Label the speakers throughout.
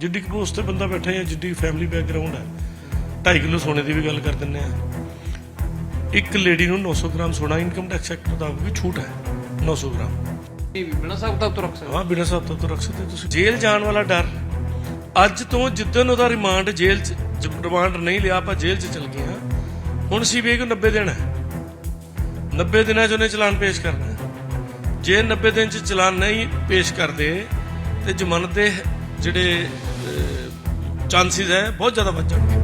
Speaker 1: ਜਿੱਡੀ ਕੁ ਪੋਸਟ ਤੇ ਬੰਦਾ ਬੈਠਾ ਹੈ ਜਿੱਡੀ ਫੈਮਿਲੀ ਬੈਕਗ੍ਰਾਉਂਡ ਹੈ 2.5 ਕਿਲੋ ਸੋਨੇ ਦੀ ਵੀ ਗੱਲ ਕਰ ਦਿੰਨੇ ਆ ਇੱਕ ਲੇਡੀ ਨੂੰ 900 ਗ੍ਰਾਮ ਸੋਨਾ ਇਨਕਮ ਟੈਕਸ ਐਕਟ ਮੁਤਾਬਕ ਵੀ ਛੂਟ ਹੈ 900 ਗ੍ਰਾਮ।
Speaker 2: ਇਹ ਵੀ ਬਿਨਾ ਦਾ ਤੋਂ ਰੱਖ ਸਕਦੇ।
Speaker 1: ਹਾਂ ਬਿਨਾਂ ਸਭ ਤੋਂ ਤਾਂ ਰੱਖ ਸਕਦੇ ਹੋ ਤੁਸੀਂ। ਜੇਲ੍ਹ ਜਾਣ ਵਾਲਾ ਡਰ। ਅੱਜ ਤੋਂ ਜਿੱਦਣ ਉਹਦਾ ਰਿਮਾਂਡ ਜੇਲ੍ਹ ਚ ਰਿਮਾਂਡ ਨਹੀਂ ਲਿਆ ਆਪਾਂ ਜੇਲ੍ਹ ਚ ਚਲ ਗਏ ਹਾਂ। ਹੁਣ ਸੀਬੀਆਈ ਨੂੰ 90 ਦਿਨ ਹੈ। 90 ਦਿਨਾਂ ਚ ਉਹਨੇ ਚਲਾਨ ਪੇਸ਼ ਕਰਨਾ ਹੈ। ਜੇ 90 ਦਿਨ ਚ ਚਲਾਨ ਨਹੀਂ ਪੇਸ਼ ਕਰਦੇ ਤੇ ਜ਼ਮਾਨਤ ਦੇ ਜਿਹੜੇ ਚਾਂਸਸ ਹੈ ਬਹੁਤ ਜ਼ਿਆਦਾ ਵੱਧ ਜਾਣਗੇ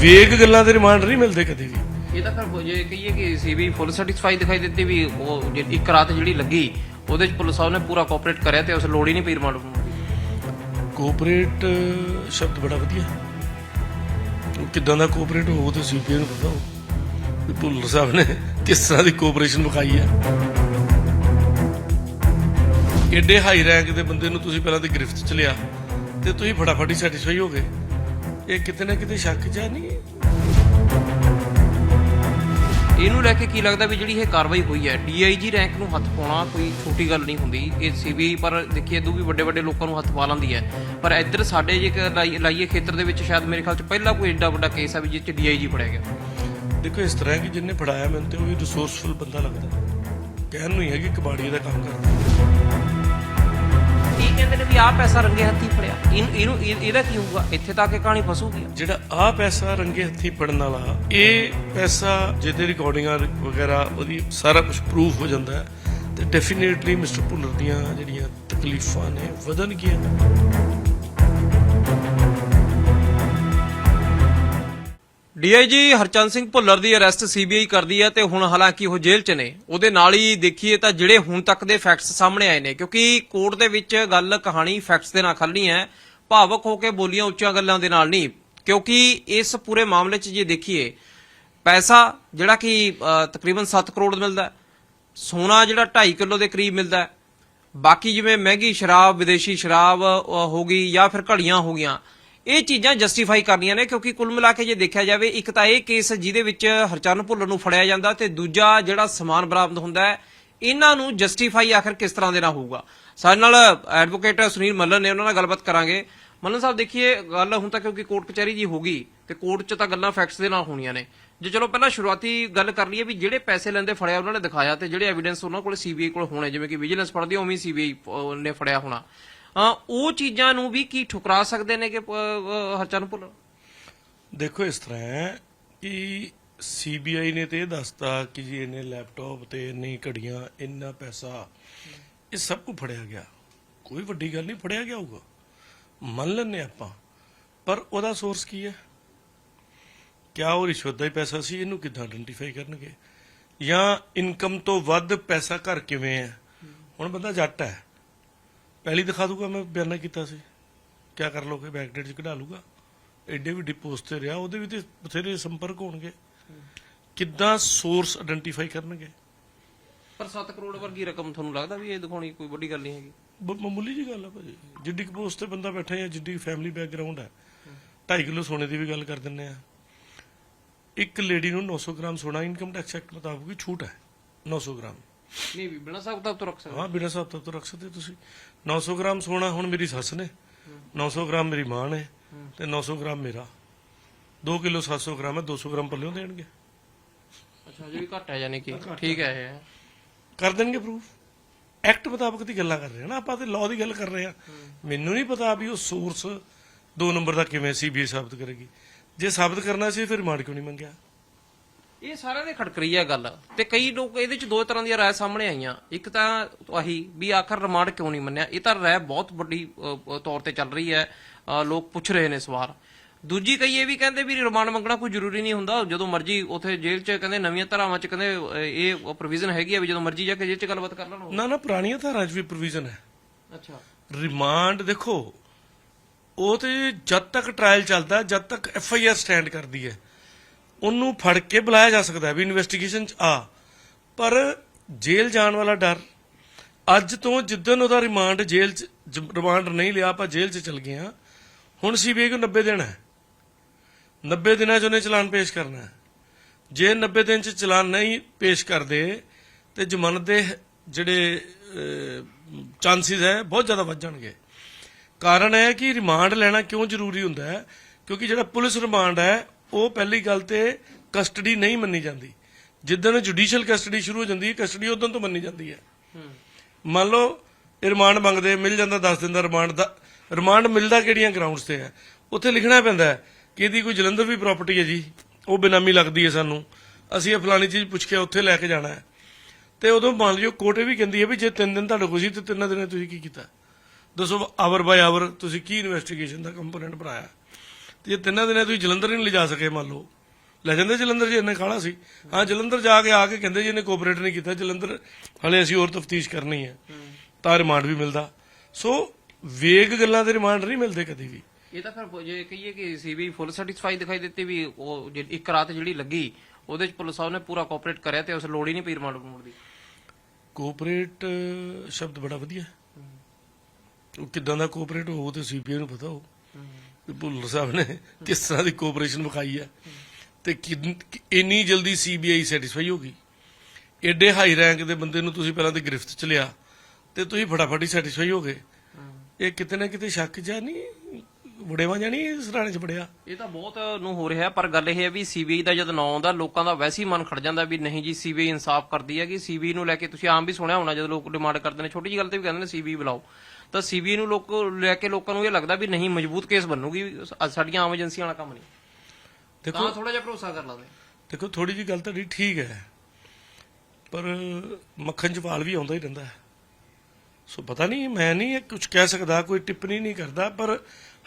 Speaker 1: ਵੇਗ ਗੱਲਾਂ ਦੇ ਰਿਮਾਂਡ ਨਹੀਂ ਮਿਲਦੇ ਕਦੇ ਵੀ।
Speaker 2: ਇਹ ਤਾਂ ਫਿਰ ਜੇ ਕਹੀਏ ਕਿ ਸੀਬੀ ਫੁੱਲ ਸੈਟੀਸਫਾਈ ਦਿਖਾਈ ਦਿੱਤੀ ਵੀ ਉਹ ਜੇ ਇੱਕ ਰਾਤ ਜਿਹੜੀ ਲੱਗੀ ਉਹਦੇ ਚ ਪੁਲਿਸ ਸਾਹਿਬ ਨੇ ਪੂਰਾ ਕੋਆਪਰੇਟ ਕਰਿਆ ਤੇ ਉਸ ਲੋੜ ਹੀ ਨਹੀਂ ਪਈ ਰਿਮਾਂਡ ਨੂੰ
Speaker 1: ਕੋਆਪਰੇਟ ਸ਼ਬਦ ਬੜਾ ਵਧੀਆ। ਕਿਦਾਂ ਦਾ ਕੋਆਪਰੇਟ ਹੋਊ ਤੇ ਸੀਪੀਏ ਨੂੰ ਪਤਾ ਹੋ ਭੁੱਲਰ ਸਾਹਿਬ ਨੇ ਕਿਸ ਤਰ੍ਹਾਂ ਦੀ ਕੋਆਪਰੇਸ਼ਨ ਵਿਖਾਈ ਹੈ ਐਡੇ ਹਾਈ ਰੈਂਕ ਦੇ ਬੰਦੇ ਨੂੰ ਤੁਸੀਂ ਪਹਿਲਾਂ ਤੇ ਗ੍ਰਿਫਤ ਚ ਲਿਆ। ਤੇ ਤੁਸੀਂ ਫਟਾਫਟ ਹੀ ਸੈਟੀਸਫਾਈ ਹੋ ਗਏ। ਇਹ ਕਿਤੇ ਨਾ ਕਿਤੇ ਸ਼ੱਕ ਜਾਂ ਨਹੀਂ?
Speaker 2: ਇਹਨੂੰ ਲੈ ਕੇ ਕੀ ਲੱਗਦਾ ਵੀ ਜਿਹੜੀ ਇਹ ਕਾਰਵਾਈ ਹੋਈ ਹੈ ਡੀਆਈਜੀ ਰੈਂਕ ਨੂੰ ਹੱਥ ਪਾਉਣਾ ਕੋਈ ਛੋਟੀ ਗੱਲ ਨਹੀਂ ਹੁੰਦੀ। ਇਹ ਸੀਬੀ ਪਰ ਦੇਖੀਏ ਇਦੋਂ ਵੀ ਵੱਡੇ ਵੱਡੇ ਲੋਕਾਂ ਨੂੰ ਹੱਥ ਪਾ ਲੈਂਦੀ ਹੈ। ਪਰ ਇੱਧਰ ਸਾਡੇ ਜੇ ਲਾਈਏ ਖੇਤਰ ਦੇ ਵਿੱਚ ਸ਼ਾਇਦ ਮੇਰੇ ਖਿਆਲ ਚ ਪਹਿਲਾ ਕੋਈ ਏਡਾ ਵੱਡਾ ਕੇਸ ਹੈ ਵੀ ਜਿਸ ਚ ਡੀਆਈਜੀ ਫੜਿਆ ਗਿਆ।
Speaker 1: ਦੇਖੋ ਇਸ ਤਰ੍ਹਾਂ ਕਿ ਜਿੰਨੇ ਫੜਾਇਆ ਮੈਨੂੰ ਤੇ ਉਹ ਵੀ ਰਿਸੋਰਸਫੁਲ ਬੰਦਾ ਲੱਗਦਾ। ਕਹਿਣ ਨੂੰ ਹੀ ਹੈ ਕਿ ਕਬਾੜੀ ਦਾ ਕੰਮ ਕਰਦਾ।
Speaker 2: ਕਹਿੰਦੇ ਨੇ ਵੀ ਆਹ ਪੈਸਾ ਰੰਗੇ ਹੱਥੀ ਫੜਿਆ। ਇਹਨੂੰ ਇਹਨੂੰ ਇਹਦਾ ਕੀ ਹੋਊਗਾ? ਇੱਥੇ ਤੱਕ ਇਹ ਕਹਾਣੀ ਫਸੂਗੀ।
Speaker 1: ਜਿਹੜਾ ਆਹ ਪੈਸਾ ਰੰਗੇ ਹੱਥੀ ਫੜਨ ਵਾਲਾ, ਇਹ ਪੈਸਾ ਜਿਹਦੇ ਰਿਕਾਰਡਿੰਗਾਂ ਵਗੈਰਾ, ਉਹਦੀ ਸਾਰਾ ਕੁਝ ਪ੍ਰੂਫ ਹੋ ਜਾਂਦਾ ਹੈ। ਤੇ ਡੈਫੀਨੇਟਲੀ ਮਿਸਟਰ ਭੁੱਲਰ ਦੀਆਂ ਜਿਹੜੀਆਂ ਤਕਲੀਫਾਂ ਨੇ, ਵਧਣਗੀਆਂ
Speaker 2: ਡੀਆਈਜੀ ਹਰਚੰਦ ਸਿੰਘ ਭੁੱਲਰ ਦੀ ਅਰੈਸਟ ਸੀਬੀਆਈ ਕਰਦੀ ਹੈ ਤੇ ਹੁਣ ਹਾਲਾਂਕਿ ਉਹ ਜੇਲ੍ਹ 'ਚ ਨੇ, ਉਹਦੇ ਨਾਲ ਹੀ ਦੇਖੀਏ ਤਾਂ ਜਿਹੜੇ ਹੁਣ ਤੱਕ ਦੇ ਫੈਕਟਸ ਸਾਹਮਣੇ ਆਏ ਨੇ, ਕਿਉਂਕਿ ਕੋਰਟ ਦੇ ਵਿੱਚ ਗੱਲ, ਕਹਾਣੀ ਫੈਕਟਸ ਦੇ ਨਾਲ ਖੱਲਣੀ ਹੈ, ਭਾਵਕ ਹੋ ਕੇ ਬੋਲੀਆਂ ਉੱਚੀਆਂ ਗੱਲਾਂ ਦੇ ਨਾਲ ਨਹੀਂ, ਕਿਉਂਕਿ ਇਸ ਪੂਰੇ ਮਾਮਲੇ 'ਚ ਜੇ ਦੇਖੀਏ, ਪੈਸਾ ਜਿਹੜਾ ਕਿ ਤਕਰੀਬਨ 7 ਕਰੋੜ ਮਿਲਦਾ, ਸੋਨਾ ਜਿਹੜਾ 2.5 ਕਿਲੋ ਦੇ ਕਰੀਬ ਮਿਲਦਾ, ਬਾਕੀ ਜਿਵੇਂ ਮਹਿੰਗੀ ਸ਼ਰਾਬ, ਵਿਦੇਸ਼ੀ ਸ਼ਰਾਬ ਹੋ ਗਈ ਜਾਂ ਫਿਰ ਘੜੀਆਂ ਹੋ ਗਈਆਂ ਇਹ ਚੀਜ਼ਾਂ ਜਸਟੀਫਾਈ ਕਰਨੀਆਂ ਨੇ ਕਿਉਂਕਿ ਕੁੱਲ ਮਿਲਾ ਕੇ ਜੇ ਦੇਖਿਆ ਜਾਵੇ ਇੱਕ ਤਾਂ ਇਹ ਕੇਸ ਜਿਹਦੇ ਵਿੱਚ ਹਰਚਰਨ ਭੁੱਲਰ ਨੂੰ ਫੜਿਆ ਜਾਂਦਾ ਤੇ ਦੂਜਾ ਜਿਹੜਾ ਸਮਾਨ ਬਰਾਮਦ ਹੁੰਦਾ ਹੈ ਇਹਨਾਂ ਨੂੰ ਜਸਟੀਫਾਈ ਆਖਰ ਕਿਸ ਤਰ੍ਹਾਂ ਦੇ ਨਾਲ ਹੋਊਗਾ? ਸਾਡੇ ਨਾਲ ਐਡਵੋਕੇਟ ਸੁਨੀਲ ਮੱਲਨ ਨੇ ਉਹਨਾਂ ਨਾਲ ਗੱਲਬਾਤ ਕਰਾਂਗੇ। ਮੱਲਨ ਸਾਹਿਬ ਦੇਖੀਏ ਗੱਲ ਹੁਣ ਤਾਂ ਕਿਉਂਕਿ ਕੋਰਟ ਕਚਹਿਰੀ ਜੀ ਹੋ ਗਈ ਤੇ ਕੋਰਟ 'ਚ ਤਾਂ ਗੱਲਾਂ ਫੈਕਟਸ ਦੇ ਨਾਲ ਹੋਣੀਆਂ ਨੇ। ਜੇ ਚਲੋ ਪਹਿਲਾਂ ਸ਼ੁਰੂਆਤੀ ਗੱਲ ਕਰ ਲਈਏ ਵੀ ਜਿਹੜੇ ਪੈਸੇ ਲੈਂਦੇ ਫੜਿਆ ਉਹਨਾਂ ਨੇ ਦਿਖਾਇਆ ਤੇ ਜਿਹੜੇ ਐਵੀਡੈਂਸ ਉਹਨਾਂ ਕੋਲ ਸੀਬੀਆਈ ਕੋਲ ਹੋਣੇ ਜਿਵੇਂ ਕਿ ਵਿਜੀਲੈਂਸ ਫੜਦੀ ਆ, ਉਵੇਂ ਸੀਬੀਆਈ ਨੇ ਫੜਿਆ ਹੋਣਾ। ਉਹ ਚੀਜ਼ਾਂ ਨੂੰ ਵੀ ਕੀ ਠੁਕਰਾ ਸਕਦੇ ਨੇ ਕਿ ਅ, ਹਰਚਰਨ ਭੁੱਲਰ
Speaker 1: ਦੇਖੋ ਇਸ ਤਰ੍ਹਾਂ ਹੈ ਕਿ ਸੀਬੀਆਈ ਨੇ ਤੇ ਇਹ ਦੱਸਤਾ ਕਿ ਜੀ ਇਹਨੇ ਲੈਪਟਾਪ ਤੇ ਇੰਨੀ ਘੜੀਆਂ ਇੰਨਾ ਪੈਸਾ ਇਹ ਸਭ ਕੁ ਫੜਿਆ ਗਿਆ। ਕੋਈ ਵੱਡੀ ਗੱਲ ਨਹੀਂ ਫੜਿਆ ਗਿਆ ਹੋਊਗਾ। ਮੰਨ ਲੈਂਦੇ ਆਪਾਂ। ਪਰ ਉਹਦਾ ਸੋਰਸ ਕੀ ਹੈ? ਕਿਆ ਉਹ ਰਿਸ਼ਵਤ ਦਾ ਹੀ ਪੈਸਾ ਸੀ? ਇਹਨੂੰ ਕਿੱਦਾਂ ਆਇਡੈਂਟੀਫਾਈ ਕਰਨਗੇ? ਜਾਂ ਇਨਕਮ ਤੋਂ ਵੱਧ ਪੈਸਾ ਘਰ ਕਿਵੇਂ ਹੈ? ਹੁਣ ਬੰਦਾ ਜੱਟ ਹੈ। ਪਹਿਲੀ ਦਿਖਾ ਦੂਗਾ ਮੈਂ ਬਿਆਨਾ ਕੀਤਾ ਸੀ। ਕਿਆ ਕਰ ਲੋਗੇ ਬੈਕਡੇਟ ਚ ਕਢਾ ਲੂਗਾ ਐਡੇ ਵੀ ਡਿਪੋਜ਼ਿਟ ਤੇ ਰਿਹਾ ਉਹਦੇ ਵੀ ਤੇ ਬਥੇਰੇ ਸੰਪਰਕ ਹੋਣਗੇ। ਕਿੱਦਾਂ ਸੋਰਸ ਆਇਡੈਂਟੀਫਾਈ ਕਰਨਗੇ?
Speaker 2: ਪਰ 7 ਕਰੋੜ ਵਰਗੀ ਰਕਮ ਤੁਹਾਨੂੰ ਲੱਗਦਾ ਵੀ ਇਹ ਦਿਖਾਉਣੀ ਕੋਈ ਵੱਡੀ ਗੱਲ ਨਹੀਂ ਹੈਗੀ?
Speaker 1: ਬ- ਮਾਮੂਲੀ ਜੀ ਗੱਲ ਆ ਭਾਜੀ। ਜਿੱਡੀ ਕੁ ਪੋਸਟ ਤੇ ਬੰਦਾ ਬੈਠਾ ਹੈ ਜਿੱਡੀ ਫੈਮਿਲੀ ਬੈਕਗ੍ਰਾਉਂਡ ਹੈ 2.5 ਕਿਲੋ ਸੋਨੇ ਦੀ ਵੀ ਗੱਲ ਕਰ ਦਿੰਨੇ ਆ। ਇੱਕ ਲੇਡੀ ਨੂੰ 900 ਗ੍ਰਾਮ ਸੋਨਾ ਇਨਕਮ ਟੈਕਸ ਐਕਟ ਮੁਤਾਬਕ ਛੂਟ ਹੈ 900 ਗ੍ਰਾਮ।
Speaker 2: ਨਹੀਂ ਵੀ ਬਿਨਾ ਸਾਹਿਬ ਤੋਂ ਰੱਖ ਸਕਦੇ।
Speaker 1: ਹਾਂ ਬਿਨਾਂ ਹਿਸਾਬ ਤੋਂ ਰੱਖ ਸਕਦੇ ਤੁਸੀਂ। 900 ਗ੍ਰਾਮ ਸੋਨਾ ਹੁਣ ਮੇਰੀ ਸੱਸ ਨੇ। 900 ਗ੍ਰਾਮ ਮੇਰੀ ਮਾਂ ਨੇ ਤੇ 900 ਗ੍ਰਾਮ ਮੇਰਾ। 2 ਕਿਲੋ 700 ਗ੍ਰਾਮ ਹੈ 200 ਗ੍ਰਾਮ ਪੱਲਿਓਂ ਦੇਣਗੇ।
Speaker 2: ਅੱਛਾ ਜਿਹੜੀ ਘੱਟ ਹੈ ਯਾਨੀ ਕਿ ਠੀਕ ਹੈ ਇਹ।
Speaker 1: ਕਰ ਦੇਣਗੇ ਪ੍ਰੂਫ ਐਕਟ ਮੁਤਾਬਕ ਦੀ ਗੱਲਾਂ ਕਰ ਰਹੇ ਹਾਂ ਨਾ ਆਪਾਂ ਤੇ ਲਾਅ ਦੀ ਗੱਲ ਕਰ ਰਹੇ ਹਾਂ ਮੈਨੂੰ ਨਹੀਂ ਪਤਾ ਵੀ ਉਹ ਸੋਰਸ ਦੋ ਨੰਬਰ ਦਾ ਕਿਵੇਂ ਸੀਬੀਆਈ ਸਾਬਤ ਕਰੇਗੀ। ਜੇ ਸਾਬਤ ਕਰਨਾ ਸੀ ਫਿਰ ਰਿਮਾਂਡ ਕਿਉਂ ਨਹੀਂ ਮੰਗਿਆ?
Speaker 2: ਇਹ ਸਾਰਿਆਂ ਦੇ ਖੜਕਰੀ ਹੈ ਗੱਲ। ਤੇ ਕਈ ਲੋਕ ਇਹਦੇ ਚ ਦੋ ਤਰ੍ਹਾਂ ਦੀਆਂ ਰਾਏ ਸਾਹਮਣੇ ਆਈਆਂ। ਇੱਕ ਤਾਂ ਆਹੀ ਵੀ ਆਖਰ ਰਿਮਾਂਡ ਕਿਉਂ ਨਹੀਂ ਮੰਨਿਆ? ਇਹ ਤਾਂ ਰਾਏ ਬਹੁਤ ਵੱਡੀ ਤੌਰ ਤੇ ਚੱਲ ਰਹੀ ਹੈ। ਲੋਕ ਪੁੱਛ ਰਹੇ ਨੇ ਸਵਾਲ ਦੂਜੀ ਕਈ ਇਹ ਵੀ ਕਹਿੰਦੇ ਵੀ ਰਿਮਾਂਡ ਮੰਗਣਾ ਕੋਈ ਜ਼ਰੂਰੀ ਨਹੀਂ ਹੁੰਦਾ। ਜਦੋਂ ਮਰਜ਼ੀ ਉਥੇ ਜੇਲ੍ਹ 'ਚ ਕਹਿੰਦੇ ਨਵੀਆਂ ਧਾਰਾਵਾਂ 'ਚ ਕਹਿੰਦੇ ਇਹ ਪ੍ਰੋਵੀਜ਼ਨ ਹੈਗੀ ਆ ਵੀ ਜਦੋਂ ਮਰਜ਼ੀ ਜਾ ਕੇ ਜੇਲ੍ਹ 'ਚ ਗੱਲਬਾਤ ਕਰ ਲੈਣ।
Speaker 1: ਨਾ ਨਾ ਪੁਰਾਣੀਆਂ ਧਾਰਾਂ 'ਚ ਵੀ ਪ੍ਰੋਵੀਜ਼ਨ ਹੈ।
Speaker 2: ਅੱਛਾ।
Speaker 1: ਰਿਮਾਂਡ ਦੇਖੋ ਉਹ ਤੇ ਜਦ ਤੱਕ ਟ੍ਰਾਇਲ ਚੱਲਦਾ ਜਦ ਤੱਕ ਐਫ ਆਈ ਆਰ ਸਟੈਂਡ ਕਰਦੀ ਹੈ। ਉਹਨੂੰ ਫੜ ਕੇ ਬੁਲਾਇਆ ਜਾ ਸਕਦਾ ਵੀ ਇਨਵੈਸਟੀਗੇਸ਼ਨ ਚ, ਆ। ਪਰ ਜੇਲ੍ਹ ਜਾਣ ਵਾਲਾ ਡਰ। ਅੱਜ ਤੋਂ ਜਿੱਦਣ ਉਹਦਾ ਰਿਮਾਂਡ ਜੇਲ੍ਹ ਚ, ਜ- ਰਿਮਾਂਡ ਨਹੀਂ ਲਿਆ, ਆਪਾਂ ਜੇਲ੍ਹ ਚ ਚਲ ਗਏ ਹਾਂ। ਹੁਣ ਸੀਬੀਆਈ ਨੂੰ 90 ਦਿਨ ਹੈ। 90 ਦਿਨਾਂ ਚ ਉਹਨੇ ਚਲਾਨ ਪੇਸ਼ ਕਰਨਾ ਹੈ। ਜੇ 90 ਦਿਨ ਚ ਚਲਾਨ ਨਹੀਂ ਪੇਸ਼ ਕਰਦੇ, ਤੇ ਜ਼ਮਾਨਤ ਦੇ ਜਿਹੜੇ ਚਾਂਸਸ ਹੈ, ਬਹੁਤ ਜ਼ਿਆਦਾ ਵੱਧ ਜਾਣਗੇ। ਕਾਰਨ ਹੈ ਕਿ ਰਿਮਾਂਡ ਲੈਣਾ ਕਿਉਂ ਜ਼ਰੂਰੀ ਹੁੰਦਾ ਹੈ? ਕਿਉਂਕਿ ਜਿਹੜਾ ਪੁਲਿਸ ਰਿਮਾਂਡ ਹੈ ਉਹ ਪਹਿਲੀ ਗੱਲ ਤੇ ਕਸਟਡੀ ਨਹੀਂ ਮੰਨੀ ਜਾਂਦੀ। ਜਿੱਦਣ ਜੁਡੀਸ਼ੀਅਲ ਕਸਟਡੀ ਸ਼ੁਰੂ ਹੋ ਜਾਂਦੀ ਹੈ, ਕਸਟਡੀ ਉਦੋਂ ਤੋਂ ਮੰਨੀ ਜਾਂਦੀ ਹੈ। ਮੰਨ ਲਓ ਇਹ ਰਿਮਾਂਡ ਮੰਗਦੇ, ਮਿਲ ਜਾਂਦਾ 10 ਦਿਨ ਦਾ ਰਿਮਾਂਡ ਦਾ, ਰਿਮਾਂਡ ਮਿਲਦਾ ਕਿਹੜੀਆਂ ਗਰਾਊਂਡਸ ਤੇ ਹੈ? ਉੱਥੇ ਲਿਖਣਾ ਪੈਂਦਾ ਹੈ ਕਿ ਇਹਦੀ ਕੋਈ ਜਲੰਧਰ ਵੀ ਪ੍ਰਾਪਰਟੀ ਹੈ ਜੀ। ਉਹ ਬੇਨਾਮੀ ਲੱਗਦੀ ਹੈ ਸਾਨੂੰ। ਅਸੀਂ ਇਹ ਫਲਾਣੀ ਚੀਜ਼ ਪੁੱਛ ਕੇ ਉੱਥੇ ਲੈ ਕੇ ਜਾਣਾ ਹੈ। ਤੇ ਉਦੋਂ ਮੰਨ ਲਿਓ ਕੋਰਟ ਇਹ ਵੀ ਕਹਿੰਦੀ ਹੈ ਵੀ ਜੇ ਤਿੰਨ ਦਿਨ ਤੁਹਾਡੇ ਕੋਲ ਸੀ ਤੇ ਤਿੰਨਾਂ ਦਿਨਾਂ ਤੁਸੀਂ ਕੀ ਕੀਤਾ? ਦੱਸੋ ਆਵਰ ਬਾਈ ਆਵਰ ਤੁਸੀਂ ਕੀ ਇਨਵੈਸਟੀਗੇਸ਼ਨ ਦਾ ਕੰਪੋਨੈਂਟ ਬਣਾਇਆ? ਤੇ ਜੇ ਤਿੰਨਾਂ ਦਿਨਾਂ ਤੁਸੀਂ ਜਲੰਧਰ ਨਹੀਂ ਲਿਜਾ ਸਕੇ ਮੰਨ ਲਓ। ਲੈ ਜਾਂਦੇ ਜਲੰਧਰ ਜੀ ਇੰਨੇ ਖਾਲਾ ਸੀ। ਹਾਂ ਜਲੰਧਰ ਜਾ ਕੇ ਆ ਕੇ ਕਹਿੰਦੇ ਜੀ ਇਹਨੇ ਕੋਆਪਰੇਟ ਨਹੀਂ ਕੀਤਾ। ਜਲੰਧਰ ਹਲੇ ਅਸੀਂ ਹੋਰ ਤਫਤੀਸ਼ ਕਰਨੀ ਹੈ। ਤਾਂ ਰਿਮਾਂਡ ਵੀ ਮਿਲਦਾ। ਸੋ ਵੇਗ ਗੱਲਾਂ ਦੇ ਰਿਮਾਂਡ ਨਹੀਂ ਮਿਲਦੇ ਕਦੀ ਵੀ।
Speaker 2: ਇਹ ਤਾਂ ਫਿਰ ਜੇ ਕਹੀਏ ਕਿ ਸੀਬੀ ਫੁੱਲ ਸੈਟੀਸਫਾਈ ਦਿਖਾਈ ਦਿੱਤੀ ਵੀ ਉਹ ਇੱਕ ਰਾਤ ਜਿਹੜੀ ਲੱਗੀ ਉਹਦੇ ਚ ਪੁਲਿਸ ਸਾਹਿਬ ਨੇ ਪੂਰਾ ਕੋਆਪਰੇਟ ਕਰਿਆ ਤੇ ਉਸ ਲੋੜ ਹੀ ਨਹੀਂ ਪਈ ਰਿਮਾਂਡ ਰਿਮਾਂਡ ਦੀ।
Speaker 1: ਕੋਆਪਰੇਟ ਸ਼ਬਦ ਬੜਾ ਵਧੀਆ। ਉਹ ਕਿਦਾਂ ਦਾ ਕੋਆਪਰੇਟ ਹੋਊ ਤੇ ਸੀਪੀਆਈ ਨੂੰ ਪਤਾ ਹੋ। ਭੁੱਲਰ ਸਾਹਿਬ ਨੇ ਕਿਸ ਤਰ੍ਹਾਂ ਦੀ ਕੋਆਪਰੇਸ਼ਨ ਵਿਖਾਈ ਹੈ ਤੇ ਇੰਨੀ ਜਲਦੀ ਸੀਬੀਆਈ ਸੈਟੀਸਫਾਈ ਹੋ ਗਈ। ਐਡੇ ਹਾਈ ਰੈਂਕ ਦੇ ਬੰਦੇ ਨੂੰ ਤੁਸੀਂ ਪਹਿਲਾਂ ਤੇ ਗ੍ਰਿਫਤ ਚ ਲਿਆ, ਤੇ ਤੁਸੀਂ ਫਟਾਫਟ ਹੀ ਸੈਟੀਸਫਾਈ ਹੋ ਗਏ। ਇਹ ਕਿਤੇ ਨਾ ਕਿਤੇ ਸ਼ੱਕ ਜਾਂ ਨਹੀਂ, ਵੜੇਵਾ ਜਾਣੀ ਇਸ ਰਾਣੇ ਚ ਵੜਿਆ?
Speaker 2: ਇਹ ਤਾਂ ਬਹੁਤ ਨੂੰ ਹੋ ਰਿਹਾ, ਪਰ ਗੱਲ ਇਹ ਹੈ ਵੀ ਸੀਬੀਆਈ ਦਾ ਜਦ ਨਾਂ ਆਉਂਦਾ, ਲੋਕਾਂ ਦਾ ਵੈਸੇ ਹੀ ਮਨ ਖੜ ਜਾਂਦਾ ਵੀ ਨਹੀਂ ਜੀ ਸੀਬੀਆਈ ਇਨਸਾਫ ਕਰਦੀ ਹੈ ਕਿ ਸੀਬੀਆਈ ਨੂੰ ਲੈ ਕੇ ਤੁਸੀਂ ਆਮ ਵੀ ਸੁਣਿਆ ਹੋਣਾ, ਜਦੋਂ ਲੋਕ ਡਿਮਾਂਡ ਕਰਦੇ ਨੇ, ਛੋਟੀ ਜੀ ਗੱਲ ਤੇ ਵੀ ਕਹਿੰਦੇ ਨੇ ਸੀਬੀਆਈ ਬੁਲਾਓ। ਤਾਂ ਸੀਬੀਆਈ ਨੂੰ ਲੋਕ ਲੈ ਕੇ ਲੋਕਾਂ ਨੂੰ ਇਹ ਲੱਗਦਾ ਵੀ ਨਹੀਂ ਮਜ਼ਬੂਤ ਕੇਸ ਬਣੂਗੀ ਸਾਡੀਆਂ ਆਮ ਏਜੰਸੀਆਂ ਵਾਲਾ ਕੰਮ ਨਹੀਂ।
Speaker 1: ਦੇਖੋ
Speaker 2: ਤਾਂ ਥੋੜਾ ਜਿਹਾ ਭਰੋਸਾ ਕਰ ਲਾਂਦੇ
Speaker 1: ਦੇਖੋ ਥੋੜੀ ਜੀ ਗੱਲ ਤੁਹਾਡੀ ਠੀਕ ਹੈ। ਪਰ ਮੱਖਣ ਚ ਵਾਲ ਵੀ ਆਉਂਦਾ ਹੀ ਰਹਿੰਦਾ ਹੈ। ਸੋ ਪਤਾ ਨਹੀਂ ਮੈਂ ਨਹੀਂ ਕੁਝ ਕਹਿ ਸਕਦਾ ਕੋਈ ਟਿੱਪਣੀ ਨਹੀਂ ਕਰਦਾ ਪਰ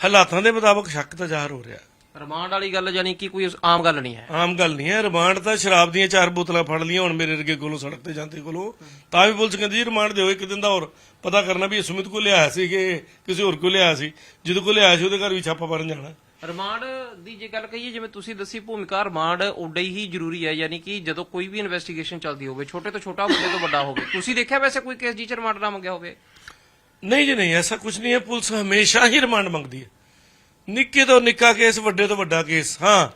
Speaker 1: ਹਾਲਾਤਾਂ ਦੇ ਮੁਤਾਬਕ ਸ਼ੱਕ ਤਾਂ ਜ਼ਾਹਰ ਹੋ ਰਿਹਾ।
Speaker 2: ਰਿਮਾਂਡ ਵਾਲੀ ਗੱਲ ਜਾਨੀ ਕਿ ਕੋਈ ਆਮ ਗੱਲ ਨਹੀਂ ਹੈ।
Speaker 1: ਆਮ ਗੱਲ ਨਹੀਂ ਹੈ। ਰਿਮਾਂਡ ਤਾਂ ਸ਼ਰਾਬ ਦੀਆਂ ਚਾਰ ਬੋਤਲਾਂ ਫੜ ਲੀਆਂ ਹੁਣ ਮੇਰੇ ਵਰਗੇ ਕੋਲੋਂ ਸੜਕ ਤੇ ਜਾਂਦੇ ਕੋਲੋਂ। ਤਾਂ ਵੀ ਪੁਲਿਸ ਕਹਿੰਦੀ ਜੀ ਰਿਮਾਂਡ ਦਿਓ ਇੱਕ ਦਿਨ ਦਾ ਹੋਰ ਪਤਾ ਕਰਨਾ ਵੀ ਇਹ ਸੁਮਿਤ ਕੋ ਲਿਆਇਆ ਸੀ ਕਿ ਕਿਸੇ ਹੋਰ ਕੋ ਲਿਆਇਆ ਸੀ। ਜਿਹਦੇ ਕੋ ਲਿਆਇਆ ਸੀ ਉਹਦੇ ਘਰ ਵੀ ਛਾਪਾ ਮਾਰਨ ਜਾਣਾ।
Speaker 2: ਰਿਮਾਂਡ ਦੀ ਜੇ ਗੱਲ ਕਹੀਏ ਜਿਵੇਂ ਤੁਸੀਂ ਦੱਸੀ ਭੂਮਿਕਾ ਰਿਮਾਂਡ ਓਡਾ ਹੀ ਜ਼ਰੂਰੀ ਹੈ ਯਾਨੀ ਕਿ ਜਦੋਂ ਕੋਈ ਵੀ ਇਨਵੈਸਟੀਗੇਸ਼ਨ ਚੱਲਦੀ ਹੋਵੇ ਛੋਟੇ ਤੋਂ ਛੋਟਾ ਵੱਡੇ ਤੋਂ ਵੱਡਾ ਹੋਵੇ। ਤੁਸੀਂ ਦੇਖਿਆ ਵੈਸੇ ਕੋਈ ਕੇਸ ਜਿਹ ਚ ਰਿਮਾਂਡ ਨਾ ਮੰਗਿਆ ਹੋਵੇ?
Speaker 1: ਨਹੀਂ ਜੀ ਨਹੀਂ ਐਸਾ ਕੁਝ ਨਹੀਂ ਹੈ। ਪੁਲਿਸ ਹਮੇਸ਼ਾ ਹੀ ਰਿਮਾਂਡ ਮੰਗਦੀ ਹੈ। ਨਿੱਕੇ ਤੋਂ ਨਿੱਕਾ ਕੇਸ ਵੱਡੇ ਤੋਂ ਵੱਡਾ ਕੇਸ ਹਾਂ।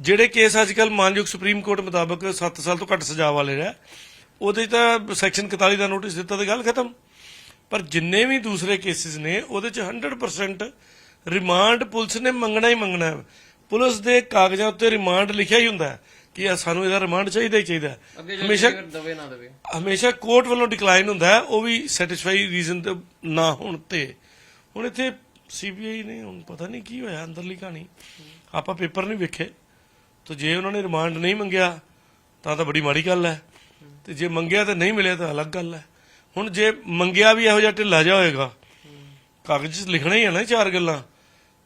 Speaker 1: ਜਿਹੜੇ ਕੇਸ ਅੱਜ ਕੱਲ ਮਾਨਯੋਗ ਸੁਪਰੀਮ ਕੋਰਟ ਮੁਤਾਬਕ 7 ਸਾਲ ਤੋਂ ਘੱਟ ਸਜ਼ਾ ਵਾਲੇ ਰਹਿ। ਉਹਦੇ ਤਾਂ ਸੈਕਸ਼ਨ 41 ਦਾ ਨੋਟਿਸ ਦਿੱਤਾ ਤੇ ਗੱਲ ਖਤਮ। ਪਰ ਜਿੰਨੇ ਵੀ ਦੂਸਰੇ ਕੇਸਿਸ ਨੇ ਉਹਦੇ 'ਚ 100% ਰਿਮਾਂਡ ਪੁਲਿਸ ਨੇ ਮੰਗਣਾ ਹੀ ਮੰਗਣਾ ਹੈ। ਪੁਲਿਸ ਦੇ ਕਾਗਜ਼ਾਂ ਉੱਤੇ ਰਿਮਾਂਡ ਲਿਖਿਆ ਹੀ ਹੁੰਦਾ ਕਿ ਇਹ ਸਾਨੂੰ ਇਹਦਾ ਰਿਮਾਂਡ ਚਾਹੀਦਾ ਹੀ ਚਾਹੀਦਾ ਹਮੇਸ਼ਾ
Speaker 2: ਦਵੇ ਨਾ ਦਵੇ।
Speaker 1: ਹਮੇਸ਼ਾ ਕੋਰਟ ਵੱਲੋਂ ਡਿਕਲਾਈਨ ਹੁੰਦਾ ਉਹ ਵੀ ਸੈਟੀਸਫਾਈ ਰੀਜ਼ਨ ਤੇ ਨਾ ਹੋਣ ਤੇ। ਹੁਣ ਇੱਥੇ ਸੀਬੀਆਈ ਨੇ, ਹੁਣ ਪਤਾ ਨਹੀਂ ਕੀ ਹੋਇਆ, ਅੰਦਰਲੀ ਕਹਾਣੀ। ਆਪਾਂ ਪੇਪਰ ਨਹੀਂ ਵੇਖੇ, ਤਾਂ ਜੇ ਉਹਨਾਂ ਨੇ ਰਿਮਾਂਡ ਨਹੀਂ ਮੰਗਿਆ, ਤਾਂ ਤਾਂ ਬੜੀ ਮਾੜੀ ਗੱਲ ਹੈ। ਤੇ ਜੇ ਮੰਗਿਆ ਤਾਂ ਨਹੀਂ ਮਿਲਿਆ ਤਾਂ ਅਲੱਗ ਗੱਲ ਹੈ। ਹੁਣ ਜੇ ਮੰਗਿਆ ਵੀ ਇਹੋ ਜਿਹਾ ਢਿੱਲਾ ਜਿਹਾ ਹੋਏਗਾ, ਕਾਗਜ਼ 'ਚ ਲਿਖਣਾ ਹੀ ਹੈ ਨਾ ਚਾਰ ਗੱਲਾਂ,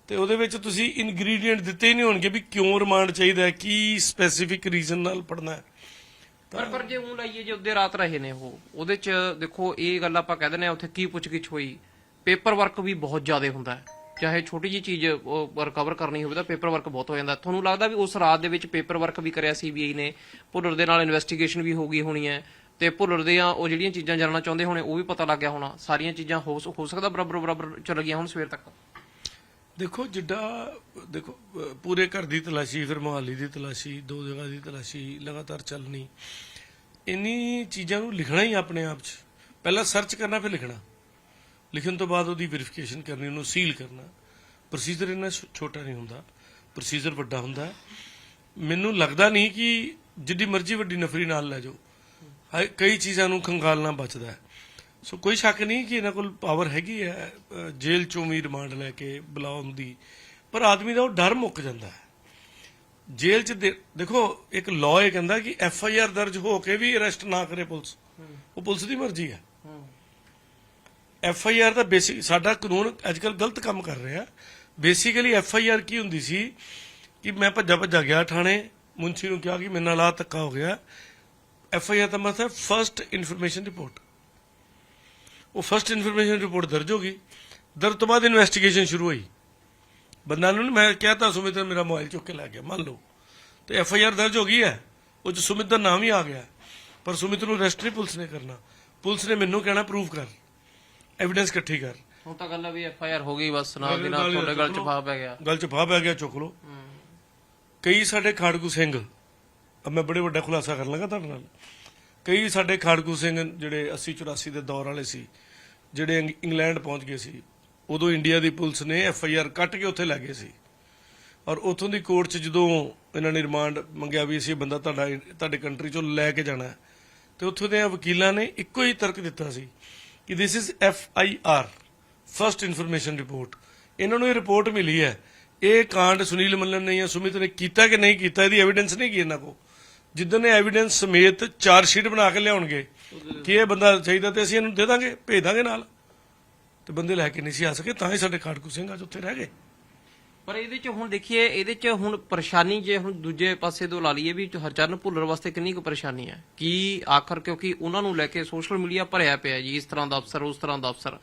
Speaker 1: ਤੇ ਉਹਦੇ ਵਿੱਚ ਤੁਸੀਂ ਇਨਗਰੀਡੀਐਂਟ ਦਿੱਤੇ ਹੀ ਨਹੀਂ ਹੋਣਗੇ ਵੀ ਕਿਉਂ ਰਿਮਾਂਡ ਚਾਹੀਦਾ ਹੈ, ਕੀ ਸਪੈਸੀਫਿਕ ਰੀਜ਼ਨ ਨਾਲ ਪੜਨਾ ਹੈ।
Speaker 2: ਪਰ ਪਰ ਜੇ ਉਹ ਲਾਈਏ, ਜੇ ਉਹਦੇ ਰਾਤ ਰਹੇ ਨੇ ਉਹ, ਉਹਦੇ ਚ ਦੇਖੋ, ਇਹ ਗੱਲ ਆਪਾਂ ਕਹਿ ਦਿੰਦੇ ਆ ਉੱਥੇ ਕੀ ਪੁੱਛਗਿੱਛ ਹੋਈ ਪੇਪਰ ਵਰਕ ਵੀ ਬਹੁਤ ਜ਼ਿਆਦਾ ਹੁੰਦਾ ਹੈ। ਚਾਹੇ ਛੋਟੀ ਜੀ ਚੀਜ਼ ਰਿਕਵਰ ਕਰਨੀ ਹੋਵੇ ਤਾਂ ਪੇਪਰ ਵਰਕ ਬਹੁਤ ਹੋ ਜਾਂਦਾ। ਤੁਹਾਨੂੰ ਲੱਗਦਾ ਵੀ ਉਸ ਰਾਤ ਦੇ ਵਿੱਚ ਪੇਪਰ ਵਰਕ ਵੀ ਕਰਿਆ ਸੀਬੀਆਈ ਨੇ? ਭੁੱਲਰ ਦੇ ਨਾਲ ਇਨਵੈਸਟੀਗੇਸ਼ਨ ਵੀ ਹੋ ਗਈ ਹੋਣੀ ਹੈ। ਤੇ ਭੁੱਲਰ ਦੀਆਂ ਉਹ ਜਿਹੜੀਆਂ ਚੀਜ਼ਾਂ ਜਾਣਨਾ ਚਾਹੁੰਦੇ ਹੋਣੇ, ਉਹ ਵੀ ਪਤਾ ਲੱਗ ਗਿਆ ਹੋਣਾ। ਸਾਰੀਆਂ ਚੀਜ਼ਾਂ ਹੋ ਸਕਦਾ ਬਰਾਬਰ ਬਰਾਬਰ ਚੱਲ ਗਈਆਂ ਹੁਣ ਸਵੇਰ ਤੱਕ।
Speaker 1: ਦੇਖੋ, ਜਿੱਡਾ, ਦੇਖੋ, ਪੂਰੇ ਘਰ ਦੀ ਤਲਾਸ਼ੀ, ਫਿਰ ਮੁਹੱਲੀ ਦੀ ਤਲਾਸ਼ੀ, ਦੋ ਜਗ੍ਹਾ ਦੀ ਤਲਾਸ਼ੀ, ਲਗਾਤਾਰ ਚੱਲਣੀ। ਇੰਨੀ ਚੀਜ਼ਾਂ ਨੂੰ ਲਿਖਣਾ ਹੀ ਆਪਣੇ ਆਪ 'ਚ। ਪਹਿਲਾਂ ਸਰਚ ਕਰਨਾ, ਫਿਰ ਲਿਖਣਾ। ਲਿਖਣ ਤੋਂ ਬਾਅਦ ਉਹਦੀ ਵੈਰੀਫਿਕੇਸ਼ਨ ਕਰਨੀ, ਉਹਨੂੰ ਸੀਲ ਕਰਨਾ। ਪ੍ਰੋਸੀਜਰ ਇੰਨਾ ਛੋਟਾ ਨਹੀਂ ਹੁੰਦਾ। ਪ੍ਰੋਸੀਜਰ ਵੱਡਾ ਹੁੰਦਾ ਹੈ। ਮੈਨੂੰ ਲੱਗਦਾ ਨਹੀਂ ਕਿ ਜਿੱਡੀ ਮਰਜ਼ੀ ਵੱਡੀ ਨਫਰੀ ਨਾਲ ਲੈ ਜਾਓ। ਕਈ ਚੀਜ਼ਾਂ ਨੂੰ ਖੰਗਾਲਣਾ ਬਚਦਾ ਹੈ। ਸੋ ਕੋਈ ਸ਼ੱਕ ਨਹੀਂ ਕਿ ਇਹਨਾਂ ਕੋਲ ਪਾਵਰ ਹੈਗੀ ਹੈ ਜੇਲ੍ਹ ਚੋਂ ਵੀ ਰਿਮਾਂਡ ਲੈ ਕੇ ਬੁਲਾਉਣ ਦੀ। ਪਰ ਆਦਮੀ ਦਾ ਉਹ ਡਰ ਮੁੱਕ ਜਾਂਦਾ ਹੈ। ਜੇਲ੍ਹ 'ਚ ਦੇ- ਦੇਖੋ, ਇੱਕ ਲਾਅ ਇਹ ਕਹਿੰਦਾ ਕਿ ਐਫ ਆਈ ਆਰ ਦਰਜ ਹੋ ਕੇ ਵੀ ਅਰੈਸਟ ਨਾ ਕਰੇ ਪੁਲਿਸ। ਉਹ ਪੁਲਿਸ ਦੀ ਮਰਜ਼ੀ ਹੈ। ਐਫ ਆਈ ਆਰ ਦਾ ਬੇਸਿਕ ਸਾਡਾ ਕਾਨੂੰਨ ਅੱਜਕੱਲ ਗਲਤ ਕੰਮ ਕਰ ਰਿਹਾ। ਬੇਸਿਕਲੀ ਐਫ ਆਈ ਆਰ ਕੀ ਹੁੰਦੀ ਸੀ ਕਿ ਮੈਂ ਭੱਜਾ ਭੱਜਾ ਗਿਆ ਥਾਣੇ ਮੁੰਸ਼ੀ ਨੂੰ ਕਿਹਾ ਕਿ ਮੇਰੇ ਨਾਲ ਆ ਧੱਕਾ ਹੋ ਗਿਆ। ਐਫ ਆਈ ਆਰ ਦਾ ਮਤਲਬ ਫਰਸਟ ਇਨਫੋਰਮੇਸ਼ਨ ਰਿਪੋਰਟ ਉਹ ਫਰਸਟ ਇਨਫੋਰਮੇਸ਼ਨ ਰਿਪੋਰਟ ਦਰਜ ਹੋ ਗਈ। ਦਰਜ ਤੋਂ ਬਾਅਦ ਇਨਵੈਸਟੀਗੇਸ਼ਨ ਸ਼ੁਰੂ ਹੋਈ। ਬੰਦਾ ਨੂੰ ਮੈਂ ਕਿਹਾ ਤਾਂ ਸੁਮਿਤ ਨੇ ਮੇਰਾ ਮੋਬਾਈਲ ਚੁੱਕ ਕੇ ਲੈ ਗਿਆ, ਮੰਨ ਲਓ। ਤੇ ਐਫ ਆਈ ਆਰ ਦਰਜ ਹੋ ਗਈ ਹੈ। ਉਹ ਚ ਸੁਮਿਤ ਦਾ ਨਾਮ ਹੀ ਆ ਗਿਆ। ਪਰ ਸੁਮਿਤ ਨੂੰ ਅਰੈਸਟ ਨਹੀਂ ਪੁਲਿਸ ਨੇ ਕਰਨਾ। ਪੁਲਿਸ ਨੇ ਮੈਨੂੰ ਕਹਿਣਾ ਪ੍ਰੂਫ ਕਰ। ਐਵੀਡੈਂਸ ਇਕੱਠੀ ਕਰ।
Speaker 2: ਹੁਣ ਤਾਂ ਗੱਲ ਆ ਵੀ ਐਫ ਆਈ ਆਰ ਹੋ ਗਈ ਬਸ ਨਾਲ ਦੀ ਨਾਲ ਤੁਹਾਡੇ ਗੱਲ ਚ ਫਾ ਪੈ ਗਿਆ।
Speaker 1: ਗੱਲ ਚ ਫਾ ਪੈ ਗਿਆ ਚੁੱਕ ਲਓ। ਕਈ ਸਾਡੇ ਖਾੜਕੂ ਸਿੰਘ ਅਬ ਮੈਂ ਬੜੇ ਵੱਡਾ ਖੁਲਾਸਾ ਕਰਨ ਲੱਗਾ ਤੁਹਾਡੇ ਨਾਲ। ਕਈ ਸਾਡੇ ਖਾੜਕੂ ਸਿੰਘ ਜਿਹੜੇ 80 84 ਦੇ ਦੌਰ ਵਾਲੇ ਸੀ ਜਿਹੜੇ ਇੰਗ- ਇੰਗਲੈਂਡ ਪਹੁੰਚ ਗਏ ਸੀ ਉਦੋਂ ਇੰਡੀਆ ਦੀ ਪੁਲਿਸ ਨੇ ਐਫ ਆਈ ਆਰ ਕੱਟ ਕੇ ਉੱਥੇ ਲੈ ਗਏ ਸੀ। ਔਰ ਉਥੋਂ ਦੀ ਕੋਰਟ 'ਚ ਜਦੋਂ ਇਹਨਾਂ ਨੇ ਰਿਮਾਂਡ ਮੰਗਿਆ ਵੀ ਅਸੀਂ ਬੰਦਾ ਤੁਹਾਡਾ ਤੁਹਾਡੇ ਕੰਟਰੀ 'ਚੋਂ ਲੈ ਕੇ ਜਾਣਾ ਤੇ ਉੱਥੋਂ ਦੇ ਵਕੀਲਾਂ ਨੇ ਇੱਕੋ ਹੀ ਤਰਕ ਦਿੱਤਾ ਸੀ। ਕਿ this is F I R first information report ਇਹਨਾਂ ਨੂੰ ਇਹ ਰਿਪੋਰਟ ਮਿਲੀ ਹੈ। ਇਹ ਕਾਂਡ ਸੁਨੀਲ ਮੱਲਨ ਨੇ ਜਾਂ ਸੁਮਿਤ ਨੇ ਕੀਤਾ ਕਿ ਨਹੀਂ ਕੀਤਾ, ਇਹਦੀ ਐਵੀਡੈਂਸ ਨਹੀਂ ਕੀ ਇਹਨਾਂ ਕੋ ਜਿੱਦਣ ਇਹ ਐਵੀਡੈਂਸ ਸਮੇਤ ਚਾਰ ਸ਼ੀਟ ਬਣਾ ਕੇ ਲਿਆਉਣਗੇ, ਕਿ ਇਹ ਬੰਦਾ ਚਾਹੀਦਾ ਤੇ ਅਸੀਂ ਇਹਨੂੰ ਦੇ ਦਾਂਗੇ, ਭੇਜ ਦਾਂਗੇ ਨਾਲ। ਤੇ ਬੰਦੇ ਲੈ ਕੇ ਨਹੀਂ ਸੀ ਆ ਸਕੇ, ਤਾਂ ਹੀ ਸਾਡੇ ਖਾੜਕੂ ਸਿੰਘ ਅੱਜ ਉੱਥੇ ਰਹਿ ਗਏ।
Speaker 2: ਪਰ ਇਹਦੇ ਚ ਹੁਣ ਦੇਖੀਏ, ਇਹਦੇ ਚ ਹੁਣ ਪਰੇਸ਼ਾਨੀ ਜੇ ਹੁਣ ਦੂਜੇ ਪਾਸੇ ਤੋਂ ਲਾ ਲਈਏ ਵੀ ਹਰਚਰਨ ਭੁੱਲਰ ਵਾਸਤੇ ਕਿੰਨੀ ਕੁ ਪਰੇਸ਼ਾਨੀ ਹੈ? ਕਿ ਆਖਰ ਕਿਉਂਕਿ ਉਹਨਾਂ ਨੂੰ ਲੈ ਕੇ ਸੋਸ਼ਲ ਮੀਡੀਆ ਭਰਿਆ ਪਿਆ ਜੀ, ਇਸ ਤਰ੍ਹਾਂ ਦਾ ਅਫਸਰ, ਉਸ ਤਰ੍ਹਾਂ ਦਾ ਅਫਸਰ।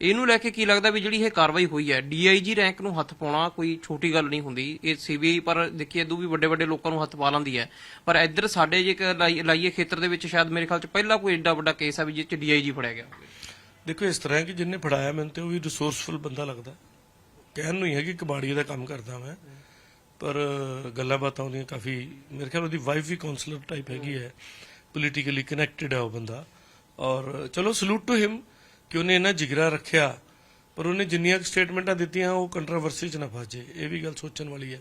Speaker 2: ਇਹਨੂੰ ਲੈ ਕੇ ਕੀ ਲੱਗਦਾ ਵੀ ਜਿਹੜੀ ਇਹ ਕਾਰਵਾਈ ਹੋਈ ਹੈ ਡੀਆਈਜੀ ਰੈਂਕ ਨੂੰ ਹੱਥ ਪਾਉਣਾ ਕੋਈ ਛੋਟੀ ਗੱਲ ਨਹੀਂ ਹੁੰਦੀ। ਇਹ ਸੀਬੀਆਈ ਪਰ ਦੇਖੀਏ ਇਦੋਂ ਵੀ ਵੱਡੇ ਵੱਡੇ ਲੋਕਾਂ ਨੂੰ ਹੱਥ ਪਾ ਲੈਂਦੀ ਹੈ। ਪਰ ਇੱਧਰ ਸਾਡੇ ਜੇ ਲਾਈਏ ਖੇਤਰ ਦੇ ਵਿੱਚ, ਸ਼ਾਇਦ ਮੇਰੇ ਖਿਆਲ ਚ ਪਹਿਲਾ ਕੋਈ ਏਡਾ ਵੱਡਾ ਕੇਸ ਹੈ ਵੀ ਜਿਸ ਚ ਡੀਆਈਜੀ ਫੜਿਆ ਗਿਆ।
Speaker 1: ਦੇਖੋ, ਇਸ ਤਰ੍ਹਾਂ ਹੈ ਕਿ ਜਿੰਨੇ ਫੜਾਇਆ, ਮੈਨੂੰ ਤੇ ਉਹ ਵੀ ਰਿਸੋਰਸਫੁਲ ਬੰਦਾ ਲੱਗਦਾ। ਕਹਿਣ ਨੂੰ ਹੀ ਹੈ ਕਿ ਕਬਾੜੀ ਦਾ ਕੰਮ ਕਰਦਾ ਮੈਂ। ਪਰ ਗੱਲਾਂ ਬਾਤਾਂ ਉਹਦੀਆਂ ਕਾਫੀ, ਮੇਰੇ ਖਿਆਲ ਉਹਦੀ ਵਾਈਫ ਵੀ ਕਾਉਂਸਲਰ ਟਾਈਪ ਹੈਗੀ ਹੈ। ਪੋਲੀਟੀਕਲੀ ਕਨੈਕਟਡ ਹੈ ਉਹ ਬੰਦਾ। ਔਰ ਚਲੋ ਸਲੂਟ ਟੂ ਹਿਮ ਕਿ ਉਹਨੇ ਇਹਨਾਂ ਜਿਗਰਾ ਰੱਖਿਆ, ਪਰ ਉਹਨੇ ਜਿੰਨੀਆਂ ਸਟੇਟਮੈਂਟਾਂ ਦਿੱਤੀਆਂ ਉਹ ਕੰਟਰੋਵਰਸੀ 'ਚ ਨਾ ਫਾਜੇ ਇਹ ਵੀ ਗੱਲ ਸੋਚਣ ਵਾਲੀ ਹੈ।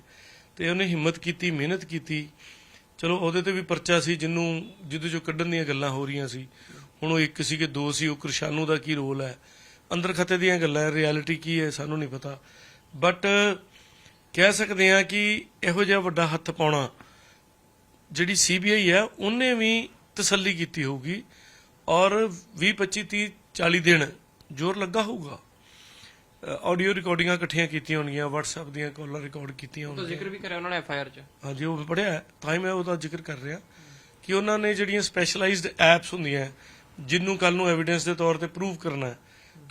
Speaker 1: ਤੇ ਉਹਨੇ ਹਿੰਮਤ ਕੀਤੀ, ਮਿਹਨਤ ਕੀਤੀ। ਚਲੋ ਉਹਦੇ ਤੇ ਵੀ ਪਰਚਾ ਸੀ, ਜਿਹਨੂੰ, ਜਿਹਦੇ ਚੋਂ ਕੱਢਣ ਦੀਆਂ ਗੱਲਾਂ ਹੋ ਰਹੀਆਂ ਸੀ। ਹੁਣ ਉਹ ਇੱਕ ਸੀ ਕਿ ਦੋ ਸੀ, ਉਹ ਕਿਰਸ਼ਾਨੂ ਦਾ ਕੀ ਰੋਲ ਹੈ? ਅੰਦਰ ਖਤੇ ਦੀਆਂ ਗੱਲਾਂ ਰਿਐਲਿਟੀ ਕੀ ਹੈ, ਸਾਨੂੰ ਨਹੀਂ ਪਤਾ। ਬਟ ਕਹਿ ਸਕਦੇ ਹਾਂ ਕਿ ਇਹੋ ਜਿਹਾ ਵੱਡਾ ਹੱਥ ਪਾਉਣਾ ਜਿਹੜੀ ਸੀਬੀਆਈ ਹੈ ਉਹਨੇ ਵੀ ਤਸੱਲੀ ਕੀਤੀ ਹੋਊਗੀ ਔਰ 20 25 30 40 ਦਿਨ ਜ਼ੋਰ ਲੱਗਾ ਹੋਊਗਾ। ਆਡੀਓ ਰਿਕਾਰਡਿੰਗਾਂ ਇਕੱਠੀਆਂ ਕੀਤੀਆਂ ਹੋਣਗੀਆਂ WhatsApp ਦੀਆਂ ਕਾਲਾਂ ਰਿਕਾਰਡ ਕੀਤੀਆਂ ਹੋਣਗੀਆਂ।
Speaker 2: ਜ਼ਿਕਰ ਵੀ ਕਰਿਆ ਉਹਨਾਂ ਨੇ ਐਫਆਈਆਰ ਚ।
Speaker 1: ਹਾਂਜੀ ਉਹ ਪੜਿਆ ਤਾਂ ਹੀ ਮੈਂ ਉਹਦਾ ਜ਼ਿਕਰ ਕਰ ਰਿਹਾ ਕਿ ਉਹਨਾਂ ਨੇ ਜਿਹੜੀਆਂ ਸਪੈਸ਼ਲਾਈਜ਼ਡ ਐਪਸ ਹੁੰਦੀਆਂ ਜਿੰਨੂੰ ਕੱਲ ਨੂੰ ਐਵੀਡੈਂਸ ਦੇ ਤੌਰ ਤੇ ਪ੍ਰੂਵ ਕਰਨਾ ਹੈ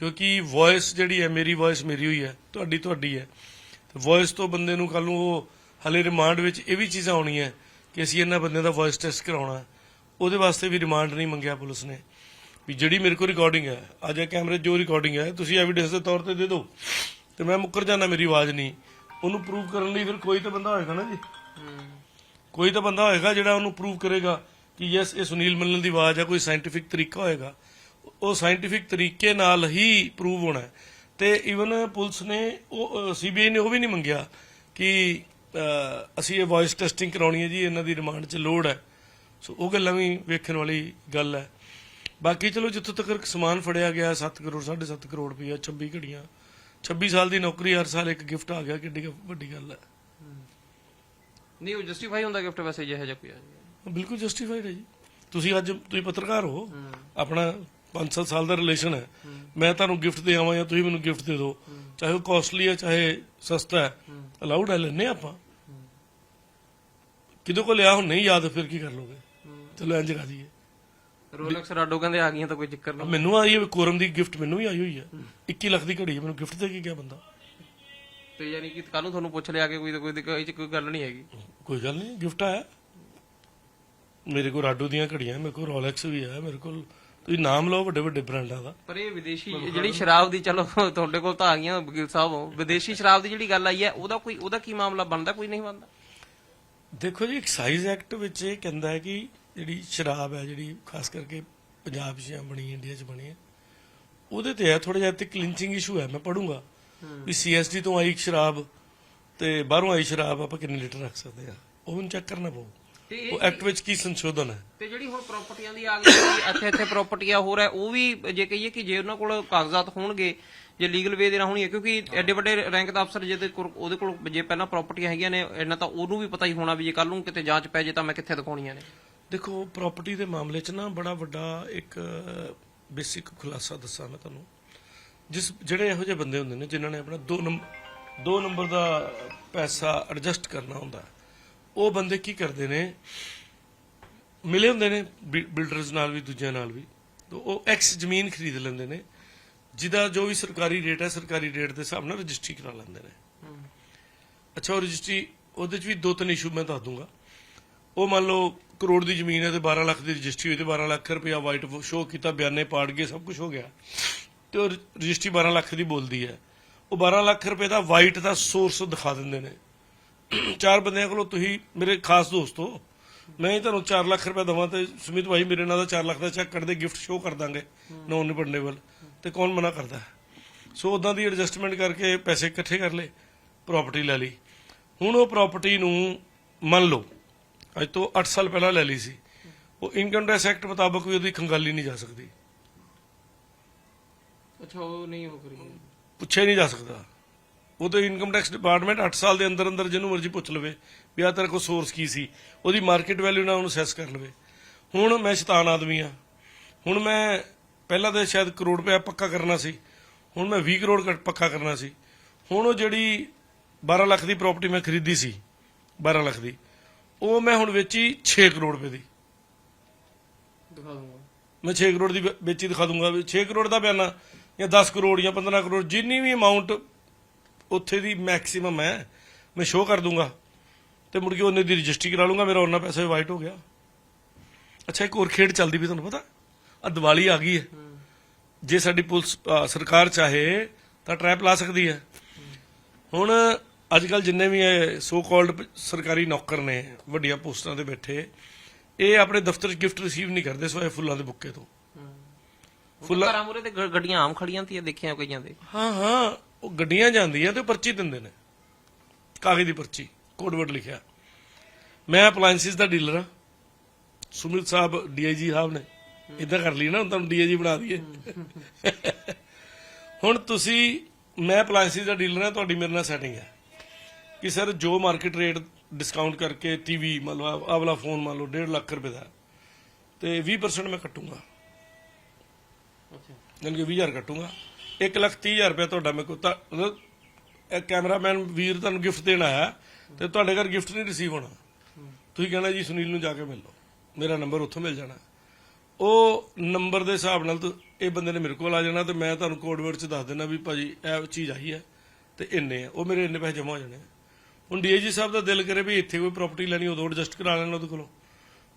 Speaker 1: ਕਿਉਂਕਿ ਵੌਇਸ ਜਿਹੜੀ ਹੈ, ਮੇਰੀ ਵੌਇਸ ਮੇਰੀ ਹੋਈ ਹੈ, ਤੁਹਾਡੀ ਤੁਹਾਡੀ ਹੈ। ਤੇ ਵੌਇਸ ਤੋਂ ਬੰਦੇ ਨੂੰ ਕੱਲ ਨੂੰ ਉਹ ਹਲੇ ਰਿਮਾਂਡ ਵਿੱਚ ਇਹ ਵੀ ਚੀਜ਼ਾਂ ਆਉਣੀਆਂ ਕਿ ਅਸੀਂ ਇਹਨਾਂ ਬੰਦਿਆਂ ਦਾ ਵੌਇਸ ਟੈਸਟ ਕਰਾਉਣਾ। ਉਹਦੇ ਵਾਸਤੇ ਵੀ ਰਿਮਾਂਡ ਨਹੀਂ ਮੰਗਿਆ ਪੁਲਿਸ ਨੇ। ਵੀ ਜਿਹੜੀ ਮੇਰੇ ਕੋਲ ਰਿਕਾਰਡਿੰਗ ਹੈ, ਅੱਜ ਇਹ ਕੈਮਰੇ ਜੋ ਰਿਕਾਰਡਿੰਗ ਹੈ, ਤੁਸੀਂ ਐਵੀਡੈਂਸ ਦੇ ਤੌਰ ਤੇ ਦੇ ਦਿਓ। ਤੇ ਮੈਂ ਮੁੱਕਰ ਜਾਣਾ ਮੇਰੀ ਆਵਾਜ਼ ਨਹੀਂ। ਉਹਨੂੰ ਪ੍ਰੂਵ ਕਰਨ ਲਈ ਫਿਰ ਕੋਈ ਤਾਂ ਬੰਦਾ ਹੋਏਗਾ ਨਾ ਜੀ। ਕੋਈ ਤਾਂ ਬੰਦਾ ਹੋਏਗਾ ਜਿਹੜਾ ਉਹਨੂੰ ਪ੍ਰੂਵ ਕਰੇਗਾ ਕਿ ਯੈਸ ਇਹ ਸੁਨੀਲ ਮੱਲਨ ਦੀ ਆਵਾਜ਼ ਹੈ ਕੋਈ ਸਾਇੰਟੀਫਿਕ ਤਰੀਕਾ ਹੋਏਗਾ। ਉਹ ਸਾਇੰਟੀਫਿਕ ਤਰੀਕੇ ਨਾਲ ਹੀ ਪ੍ਰੂਵ ਹੋਣਾ ਹੈ। ਤੇ ਇਵਨ ਪੁਲਿਸ ਨੇ ਉਹ ਸੀਬੀਆਈ ਨੇ ਉਹ ਵੀ ਨਹੀਂ ਮੰਗਿਆ ਕਿ ਅਸੀਂ ਇਹ ਵੌਇਸ ਟੈਸਟਿੰਗ ਕਰਾਉਣੀ ਹੈ ਜੀ ਇਹਨਾਂ ਦੀ ਰਿਮਾਂਡ 'ਚ ਲੋੜ ਹੈ। ਸੋ ਉਹ ਗੱਲਾਂ ਵੀ ਵੇਖਣ ਵਾਲੀ ਗੱਲ ਹੈ। ਬਾਕੀ ਚਲੋ ਜਿੱਥੋਂ ਤੱਕ ਸਮਾਨ ਫੜਿਆ ਗਿਆ 7 ਕਰੋੜ 7.5 ਕਰੋੜ ਰੁਪਈਆ 26 ਘੜੀਆਂ। 26 ਸਾਲ ਦੀ ਨੌਕਰੀ ਹਰ ਸਾਲ ਇੱਕ ਗਿਫਟ ਆ ਗਿਆ ਕਿੱਡੀ ਕੁ ਵੱਡੀ ਗੱਲ ਹੈ।
Speaker 2: ਨਹੀਂ ਉਹ ਜਸਟੀਫਾਈ ਹੁੰਦਾ ਗਿਫਟ ਵੈਸੇ ਜਿਹੋ ਜਿਹਾ ਕੋਈ
Speaker 1: ਬਿਲਕੁਲ ਜਸਟੀਫਾਈਡ ਹੈ ਜੀ। ਤੁਸੀਂ ਅੱਜ ਤੁਸੀਂ ਪੱਤਰਕਾਰ ਹੋ। ਆਪਣਾ 5-7 ਸਾਲ ਦਾ ਰਿਲੇਸ਼ਨ ਹੈ। ਮੈਂ ਤੁਹਾਨੂੰ ਗਿਫਟ ਦੇ ਆਵਾਂ ਜਾਂ ਤੁਸੀਂ ਮੈਨੂੰ ਗਿਫਟ ਦੇ ਦਿਓ। ਚਾਹੇ ਉਹ ਕਾਸਟਲੀ ਹੈ ਚਾਹੇ ਸਸਤਾ ਹੈ। ਅਲਾਉਡ ਹੈ ਲੈਨੇ ਆਪਾਂ। ਕਿਦੋਂ ਕੋ ਲਿਆ ਹੁਣ ਨਹੀਂ ਯਾਦ ਫਿਰ ਕੀ ਕਰ ਲੋਗੇ? ਚਲੋ ਇੰਜ ਕਰ ਦਈਏ।
Speaker 2: ਰੋਲੈਕਸ ਰਾਡੋ ਕਹਿੰਦੇ ਆ ਗਈਆਂ ਤਾਂ ਕੋਈ ਚੱਕਰ ਨਹੀਂ।
Speaker 1: ਮੈਨੂੰ ਆਈ ਹੈ ਕੋਰਮ ਦੀ ਗਿਫਟ ਮੈਨੂੰ ਵੀ ਆਈ ਹੋਈ ਹੈ। 21 ਲੱਖ ਦੀ ਘੜੀ ਹੈ ਮੈਨੂੰ ਗਿਫਟ ਦੇ ਕੇ ਗਿਆ ਬੰਦਾ।
Speaker 2: ਤੇ ਯਾਨੀ ਕਿ ਕੱਲ ਨੂੰ ਤੁਹਾਨੂੰ ਪੁੱਛ ਲਿਆ ਕਿ ਕੋਈ ਤਾਂ ਕੋਈ ਇਹ ਚ ਕੋਈ ਗੱਲ ਨਹੀਂ ਹੈਗੀ।
Speaker 1: ਕੋਈ ਗੱਲ ਨਹੀਂ ਗਿਫਟ ਆਇਆ। ਮੇਰੇ ਕੋਲ ਰਾਡੋ ਦੀਆਂ ਘੜੀਆਂ ਮੇਰੇ ਕੋਲ ਰੋਲੈਕਸ ਵੀ ਹੈ ਮੇਰੇ ਕੋਲ ਤੁਸੀਂ ਨਾਮ ਲਓ ਵੱਡੇ ਵੱਡੇ ਬ੍ਰਾਂਡਾਂ ਦਾ।
Speaker 2: ਪਰ ਇਹ ਵਿਦੇਸ਼ੀ ਜਿਹੜੀ ਸ਼ਰਾਬ ਦੀ ਚਲੋ ਤੁਹਾਡੇ ਕੋਲ ਤਾਂ ਆ ਗਈਆਂ ਵਕੀਲ ਸਾਹਿਬ ਵਿਦੇਸ਼ੀ ਸ਼ਰਾਬ ਦੀ ਜਿਹੜੀ ਗੱਲ ਆਈ ਹੈ ਉਹਦਾ ਕੋਈ ਉਹਦਾ ਕੀ ਮਾਮਲਾ ਬਣਦਾ ਕੋਈ ਨਹੀਂ ਬਣਦਾ?
Speaker 1: ਦੇਖੋ ਜੀ ਐਕਸਾਈਜ਼ ਐਕਟ ਵਿੱਚ ਇਹ ਕਹਿੰਦਾ ਹੈ ਕਿ ਜਿਹੜੀ ਸ਼ਰਾਬ ਹੈ ਜਿਹੜੀ ਖਾਸ ਕਰਕੇ ਪੰਜਾਬ 'ਚ ਬਣੀ ਇੰਡੀਆ 'ਚ ਬਣੀ ਹੈ ਉਹਦੇ ਤੇ ਹੈ ਥੋੜਾ ਜਿਹਾ ਤੇ ਕਲਿੰਚਿੰਗ ਇਸ਼ੂ ਹੈ ਮੈਂ ਪੜੂੰਗਾ ਵੀ ਸੀਐਸਡੀ ਤੋਂ ਆਈ ਸ਼ਰਾਬ ਤੇ ਬਾਹਰੋਂ ਆਈ ਸ਼ਰਾਬ ਆਪਾਂ ਕਿੰਨੇ ਲੀਟਰ ਰੱਖ ਸਕਦੇ ਆ ਉਹ ਮੈਨੂੰ ਚੈੱਕ ਕਰਨਾ ਪਊ।
Speaker 2: ਤੇ
Speaker 1: ਉਹ ਐਕਟ ਵਿੱਚ ਕੀ ਸੰਸ਼ੋਧਨ ਹੈ?
Speaker 2: ਤੇ ਜਿਹੜੀ ਹੁਣ ਪ੍ਰਾਪਰਟੀਆਂ ਦੀ ਆ ਗਈ ਇੱਥੇ ਇੱਥੇ ਪ੍ਰਾਪਰਟੀਆਂ ਹੋ ਰਿਹਾ ਉਹ ਵੀ ਜੇ ਕਹੀਏ ਕਿ ਜੇ ਉਹਨਾਂ ਕੋਲ ਕਾਗਜ਼ਾਤ ਹੋਣਗੇ ਜੇ ਲੀਗਲ ਵੇ ਦੇ ਨਾਲ ਹੋਣਗੇ ਕਿਉਂਕਿ ਐਡੇ ਵੱਡੇ ਰੈਂਕ ਦਾ ਅਫਸਰ ਜਿਹਦੇ ਕੋਲ ਉਹਦੇ ਕੋਲ ਜੇ ਪਹਿਲਾਂ ਪ੍ਰਾਪਰਟੀਆਂ ਹੈਗੀਆਂ ਨੇ ਇਹਨਾਂ ਤਾਂ ਉਹਨੂੰ ਵੀ ਪਤਾ ਹੀ ਹੋਣਾ ਵੀ ਜੇ ਕੱਲ ਨੂੰ ਕਿਤੇ ਜਾਂਚ ਪੈ ਜੇ ਤਾਂ ਮੈਂ ਕਿੱਥੇ ਦਿਖਾਉਣੀਆਂ ਨੇ।
Speaker 1: ਦੇਖੋ ਪ੍ਰਾਪਰਟੀ ਦੇ ਮਾਮਲੇ 'ਚ ਨਾ ਬੜਾ ਵੱਡਾ ਇੱਕ ਬੇਸਿਕ ਖੁਲਾਸਾ ਦੱਸਾਂ ਮੈਂ ਤੁਹਾਨੂੰ। ਜਿਸ ਜਿਹੜੇ ਇਹੋ ਜਿਹੇ ਬੰਦੇ ਹੁੰਦੇ ਨੇ ਜਿਨ੍ਹਾਂ ਨੇ ਆਪਣਾ 2 ਨੰਬਰ 2 ਨੰਬਰ ਦਾ ਪੈਸਾ ਐਡਜਸਟ ਕਰਨਾ ਹੁੰਦਾ ਉਹ ਬੰਦੇ ਕੀ ਕਰਦੇ ਨੇ? ਮਿਲੇ ਹੁੰਦੇ ਨੇ ਬਿਲਡਰਸ ਨਾਲ ਵੀ, ਦੂਜਿਆਂ ਨਾਲ ਵੀ। ਉਹ ਐਕਸ ਜ਼ਮੀਨ ਖਰੀਦ ਲੈਂਦੇ ਨੇ, ਜਿਹਦਾ ਜੋ ਵੀ ਸਰਕਾਰੀ ਰੇਟ ਹੈ, ਸਰਕਾਰੀ ਰੇਟ ਦੇ ਹਿਸਾਬ ਨਾਲ ਰਜਿਸਟਰੀ ਕਰਾ ਲੈਂਦੇ ਨੇ। ਅੱਛਾ, ਉਹ ਰਜਿਸਟਰੀ ਉਹਦੇ 'ਚ ਵੀ ਦੋ ਤਿੰਨ ਇਸ਼ੂ ਮੈਂ ਦੱਸ ਦੂੰਗਾ। ਉਹ ਮੰਨ ਲਓ ਕਰੋੜ ਦੀ ਜ਼ਮੀਨ ਹੈ ਤੇ 12 ਲੱਖ ਦੀ ਰਜਿਸਟਰੀ ਹੋਈ ਤੇ 12 ਲੱਖ ਰੁਪਇਆ ਵਾਈਟ ਸ਼ੋ ਕੀਤਾ, ਬਿਆਨੇ ਪਾੜ ਗਏ, ਸਭ ਕੁਝ ਹੋ ਗਿਆ। ਤੇ ਉਹ ਰਜਿਸਟਰੀ 12 ਲੱਖ ਦੀ ਬੋਲਦੀ ਹੈ। ਉਹ 12 ਲੱਖ ਰੁਪਏ ਦਾ ਵਾਈਟ ਦਾ ਸੋਰਸ ਦਿਖਾ ਦਿੰਦੇ ਨੇ। ਚਾਰ ਬੰਦਿਆਂ ਕੋਲੋਂ ਤੁਸੀਂ ਮੇਰੇ ਖਾਸ ਦੋਸਤੋ ਮੈਂ ਹੀ ਤੁਹਾਨੂੰ 4 ਲੱਖ ਰੁਪਏ ਦਵਾਂ ਤੇ ਸੁਮਿਤ ਭਾਈ ਮੇਰੇ ਨਾਲ ਦਾ 4 ਲੱਖ ਦਾ ਚੈੱਕ ਕਰਦੇ ਗਿਫਟ ਸ਼ੋ ਕਰ ਦਾਂਗੇ ਨੌਨ ਰਿਫੰਡੇਬਲ ਤੇ ਕੌਣ ਮਨਾ ਕਰਦਾ? ਹੈ? ਸੋ ਉਦਾਂ ਦੀ ਐਡਜਸਟਮੈਂਟ ਕਰਕੇ ਪੈਸੇ ਇਕੱਠੇ ਕਰ ਲਏ ਪ੍ਰਾਪਰਟੀ ਲੈ ਲਈ। ਹੁਣ ਉਹ ਪ੍ਰਾਪਰਟੀ ਨੂੰ ਮੰਨ ਲਓ ਅੱਜ ਤੋਂ 8 ਸਾਲ ਪਹਿਲਾਂ ਲੈ ਲਈ ਸੀ। ਉਹ ਇਨਕਮ ਟੈਕਸ ਐਕਟ ਮੁਤਾਬਕ ਵੀ ਉਹਦੀ ਖੰਗਾਲੀ ਨਹੀਂ ਜਾ ਸਕਦੀ।
Speaker 2: ਅੱਛਾ ਉਹ ਨਹੀਂ ਹੋ ਕਰੀ।
Speaker 1: ਪੁੱਛਿਆ ਨਹੀਂ ਜਾ ਸਕਦਾ। ਉਹ ਤਾਂ ਇਨਕਮ ਟੈਕਸ ਡਿਪਾਰਟਮੈਂਟ 8 ਸਾਲ ਦੇ ਅੰਦਰ ਅੰਦਰ ਜਿਹਨੂੰ ਮਰਜ਼ੀ ਪੁੱਛ ਲਵੇ ਵੀ ਆ ਤੇਰਾ ਕੋ ਸੋਰਸ ਕੀ ਸੀ ਉਹਦੀ ਮਾਰਕੀਟ ਵੈਲਿਊ ਨਾਲ ਉਹਨੂੰ ਸੈਸ ਕਰ ਲਵੇ। ਹੁਣ ਮੈਂ ਸ਼ੈਤਾਨ ਆਦਮੀ ਆ ਹੁਣ ਮੈਂ ਪਹਿਲਾਂ ਤਾਂ ਸ਼ਾਇਦ ਕਰੋੜ ਰੁਪਇਆ ਪੱਕਾ ਕਰਨਾ ਸੀ। ਹੁਣ ਮੈਂ 20 ਕਰੋੜ ਪੱਕਾ ਕਰਨਾ ਸੀ। ਹੁਣ ਉਹ ਜਿਹੜੀ 12 ਲੱਖ ਦੀ ਪ੍ਰਾਪਰਟੀ ਮੈਂ ਖਰੀਦੀ ਸੀ 12 ਲੱਖ ਦੀ ਉਹ ਮੈਂ ਹੁਣ ਵੇਚੀ 6 ਕਰੋੜ ਰੁਪਏ ਦੀ।
Speaker 2: ਦਿਖਾ ਦੂੰਗਾ।
Speaker 1: ਮੈਂ 6 ਕਰੋੜ ਦੀ ਵੇਚੀ ਦਿਖਾ ਦੂੰਗਾ ਵੀ 6 ਕਰੋੜ ਦਾ ਬਿਆਨਾ ਜਾਂ 10 ਕਰੋੜ ਜਾਂ 15 ਕਰੋੜ ਜਿੰਨੀ ਵੀ ਅਮਾਉਂਟ ਉੱਥੇ ਦੀ ਮੈਕਸਿਮਮ ਹੈ ਮੈਂ ਸ਼ੋਅ ਕਰ ਦੂੰਗਾ। ਤੇ ਮੁੜ ਕੇ ਉਹਨੇ ਦੀ ਰਜਿਸਟਰੀ ਕਰਾ ਲੂੰਗਾ ਮੇਰਾ ਉਹਨਾਂ ਪੈਸਾ ਵਾਈਟ ਹੋ ਗਿਆ। ਅੱਛਾ ਇੱਕ ਹੋਰ ਖੇਡ ਚੱਲਦੀ ਵੀ ਤੁਹਾਨੂੰ ਪਤਾ? ਆ ਦੀਵਾਲੀ ਆ ਗਈ ਹੈ। ਜੇ ਸਾਡੀ ਪੁਲਿਸ ਸਰਕਾਰ ਚਾਹੇ ਤਾਂ ਟ੍ਰੈਪ ਲਾ ਸਕਦੀ ਹੈ। ਹੁਣ ਅੱਜ ਕੱਲ ਜਿੰਨੇ ਵੀ ਸੋ ਕਾਲਡ ਸਰਕਾਰੀ ਨੌਕਰ ਨੇ ਵੱਡੀਆਂ ਪੋਸਟਾਂ ਤੇ ਬੈਠੇ ਇਹ ਆਪਣੇ ਦਫ਼ਤਰ 'ਚ ਗਿਫਟ ਰਿਸੀਵ ਨਹੀਂ ਕਰਦੇ ਸਵਾਏ ਫੁੱਲਾਂ ਦੇ ਬੁੱਕੇ ਤੋਂ।
Speaker 2: ਫੁੱਲਾ ਘਰਾਂ ਮੂਰੇ ਤੇ ਗੱਡੀਆਂ ਆਮ ਖੜੀਆਂ ਤੀਆਂ ਦੇਖੀਆਂ ਕਈਆਂ ਦੇ।
Speaker 1: ਹਾਂ ਹਾਂ। ਉਹ ਗੱਡੀਆਂ ਜਾਂਦੀਆਂ ਤੇ ਪਰਚੀ ਦਿੰਦੇ ਨੇ। ਕਾਗਜ਼ ਦੀ ਪਰਚੀ ਕੋਡਵਰਡ ਲਿਖਿਆ। ਮੈਂ ਅਪਲਾਈਐਂਸਿਸ ਦਾ ਡੀਲਰ ਹਾਂ। ਸੁਮਿਤ ਸਾਹਿਬ ਡੀਆਈਜੀ ਸਾਹਿਬ ਨੇ। ਇਦਾਂ ਕਰ ਲਈ ਨਾ ਹੁਣ ਤੁਹਾਨੂੰ ਡੀਆਈਜੀ ਬਣਾ ਦਈਏ। ਹੁਣ ਤੁਸੀਂ ਮੈਂ ਅਪਲਾਈਐਂਸਿਸ ਦਾ ਡੀਲਰ ਹਾਂ ਤੁਹਾਡੀ ਮੇਰੇ ਨਾਲ ਸੈਟਿੰਗ ਹੈ। ਕਿ ਸਰ ਜੋ ਮਾਰਕੀਟ ਰੇਟ ਡਿਸਕਾਊਂਟ ਕਰਕੇ ਟੀਵੀ ਮੰਨ ਲਓ ਆਹ ਵਾਲਾ ਫੋਨ ਮੰਨ ਲਓ 1.5 ਲੱਖ ਰੁਪਏ ਦਾ। ਤੇ 20% ਮੈਂ ਕੱਟੂੰਗਾ।
Speaker 2: ਅੱਛਾ।
Speaker 1: ਕਿ 20000 ਕੱਟੂੰਗਾ। 1 ਲੱਖ 30000 ਰੁਪਏ ਤੁਹਾਡਾ ਮੇਰੇ ਕੋਲ ਤਾਂ ਇਹ ਕੈਮਰਾਮੈਨ ਵੀਰ ਤੁਹਾਨੂੰ ਗਿਫਟ ਦੇਣ ਆਇਆ ਤੇ ਤੁਹਾਡੇ ਘਰ ਗਿਫਟ ਨਹੀਂ ਰਿਸੀਵ ਹੋਣਾ। ਤੁਸੀਂ ਕਹਿਣਾ ਜੀ ਸੁਨੀਲ ਨੂੰ ਜਾ ਕੇ ਮਿਲ ਲਓ। ਮੇਰਾ ਨੰਬਰ ਉੱਥੋਂ ਮਿਲ ਜਾਣਾ। ਉਹ ਨੰਬਰ ਦੇ ਹਿਸਾਬ ਨਾਲ ਇਹ ਬੰਦੇ ਨੇ ਮੇਰੇ ਕੋਲ ਆ ਜਾਣਾ ਤੇ ਮੈਂ ਤੁਹਾਨੂੰ ਕੋਡ ਵਰਡ ਚ ਦੱਸ ਦੇਣਾ ਵੀ ਭਾਜੀ ਇਹ ਚੀਜ਼ ਆਈ ਹੈ ਤੇ ਇੰਨੇ ਆ। ਉਹ ਮੇਰੇ ਇੰਨੇ ਪੈਸੇ ਜਮਾ ਹੋ ਜਾਣੇ ਆ। ਹੁਣ ਡੀਏਜੀ ਸਾਹਿਬ ਦਾ ਦਿਲ ਕਰੇ ਵੀ ਇੱਥੇ ਕੋਈ ਪ੍ਰਾਪਰਟੀ ਲੈਣੀ, ਉਦੋਂ ਐਡਜਸਟ ਕਰਾ ਲੈਣਾ ਉਹਦੇ ਕੋਲੋਂ।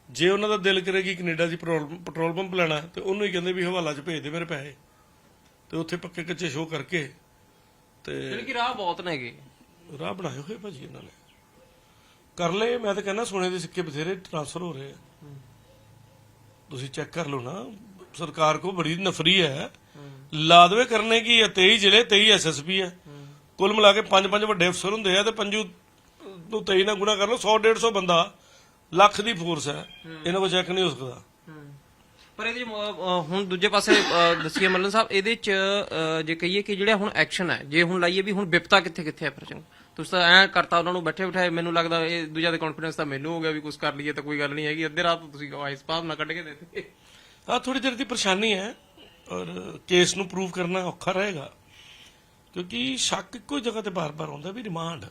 Speaker 1: ਜੇ ਉਹਨਾਂ ਦਾ ਦਿਲ ਕਰੇ ਕਿ ਕੈਨੇਡਾ 'ਚ ਪੈਟਰੋਲ ਪੈਟਰੋਲ ਪੰਪ ਲੈਣਾ ਤੇ ਉਹਨੂੰ ਹੀ ਕਹਿੰਦੇ ਵੀ ਹਵਾਲਾ 'ਚ ਭੇਜ ਦੇ ਮੇਰੇ ਪੈਸੇ। ਤੇ ਉੱਥੇ ਪੱਕੇ ਕੱਚੇ ਸ਼ੋਅ ਕਰਕੇ ਤੇ
Speaker 2: ਯਾਨੀ ਕਿ ਰਾਹ ਬਹੁਤ ਨੇਗੇ
Speaker 1: ਰਾਹ ਬਣਾਏ ਹੋਏ ਭਾਜੀ ਇਹਨਾਂ ਨੇ। ਕਰ ਲਏ ਮੈਂ ਤਾਂ ਕਹਿੰਦਾ ਸੋਨੇ ਦੇ ਸਿੱਕੇ ਬਥੇਰੇ ਟ੍ਰਾਂਸਫਰ ਹੋ ਰਹੇ ਆ। ਤੁਸੀਂ ਚੈੱਕ ਕਰ ਲਓ ਨਾ ਸਰਕਾਰ ਕੋ ਬੜੀ ਨਫਰੀ ਹੈ। ਲਾ ਦੇਵੇ ਕਰਨੇ ਕੀ ਹੈ 23 ਜ਼ਿਲ੍ਹੇ 23 ਐਸਐਸਪੀ ਹੈ ਕੁੱਲ ਮਿਲਾ ਕੇ ਪੰਜ ਪੰਜ ਵੱਡੇ ਅਫਸਰ ਹੁੰਦੇ ਆ ਤੇ ਪੰਜੂ ਨੂੰ 23 ਨਾਲ ਗੁਣਾ ਕਰ ਲਓ 100 150 ਬੰਦਾ ਲੱਖ ਦੀ ਫੋਰਸ ਹੈ। ਇਹਨਾਂ ਕੋ ਚੈੱਕ ਨਹੀਂ ਹੋ ਸਕਦਾ।
Speaker 2: ਪਰ ਇਹਦੇ 'ਚ, ਅ, ਅ, ਹੁਣ ਦੂਜੇ ਪਾਸੇ ਅ, ਦੱਸੀਏ ਮੱਲਨ ਸਾਹਿਬ ਇਹਦੇ ਚ ਅ, ਜੇ ਕਹੀਏ ਕਿ ਜਿਹੜਾ ਹੁਣ ਐਕਸ਼ਨ ਹੈ ਜੇ ਹੁਣ ਲਾਈਏ ਵੀ ਹੁਣ ਵਿਪਤਾ ਕਿੱਥੇ ਕਿੱਥੇ ਹੈ ਫਿਰ ਤੁਸੀਂ ਤਾਂ ਐ ਕਰਤਾ ਉਹਨਾਂ ਨੂੰ ਬੈਠੇ ਬਿਠਾਏ ਮੈਨੂੰ ਲੱਗਦਾ ਇਹ ਦੂਜਾ ਦੇ ਕੌਨਫੀਡੈਂਸ ਤਾਂ ਮੈਨੂੰ ਹੋ ਗਿਆ ਵੀ ਕੁਝ ਕਰ ਲਈਏ ਤਾਂ ਕੋਈ ਗੱਲ ਨਹੀਂ ਹੈਗੀ। ਅੱਧੇ ਰਾਤ ਨੂੰ ਤੁਸੀਂ ਆਈਸ ਪਾਸ ਨਾ ਕੱਢ ਕੇ ਦੇ ਦਿੱਤੇ।
Speaker 1: ਆ ਥੋੜੀ ਦੇਰ ਦੀ ਪਰੇਸ਼ਾਨੀ ਹੈ ਔਰ ਕੇਸ ਨੂੰ ਪ੍ਰੂਵ ਕਰਨਾ ਔਖਾ ਰਹੇਗਾ। ਕਿਉਂਕਿ ਸ਼ੱਕ ਇੱਕੋ ਜਗ੍ਹਾ ਤੇ ਬਾਰ-ਬਾਰ ਆਉਂਦਾ ਵੀ ਰਿਮਾਂਡ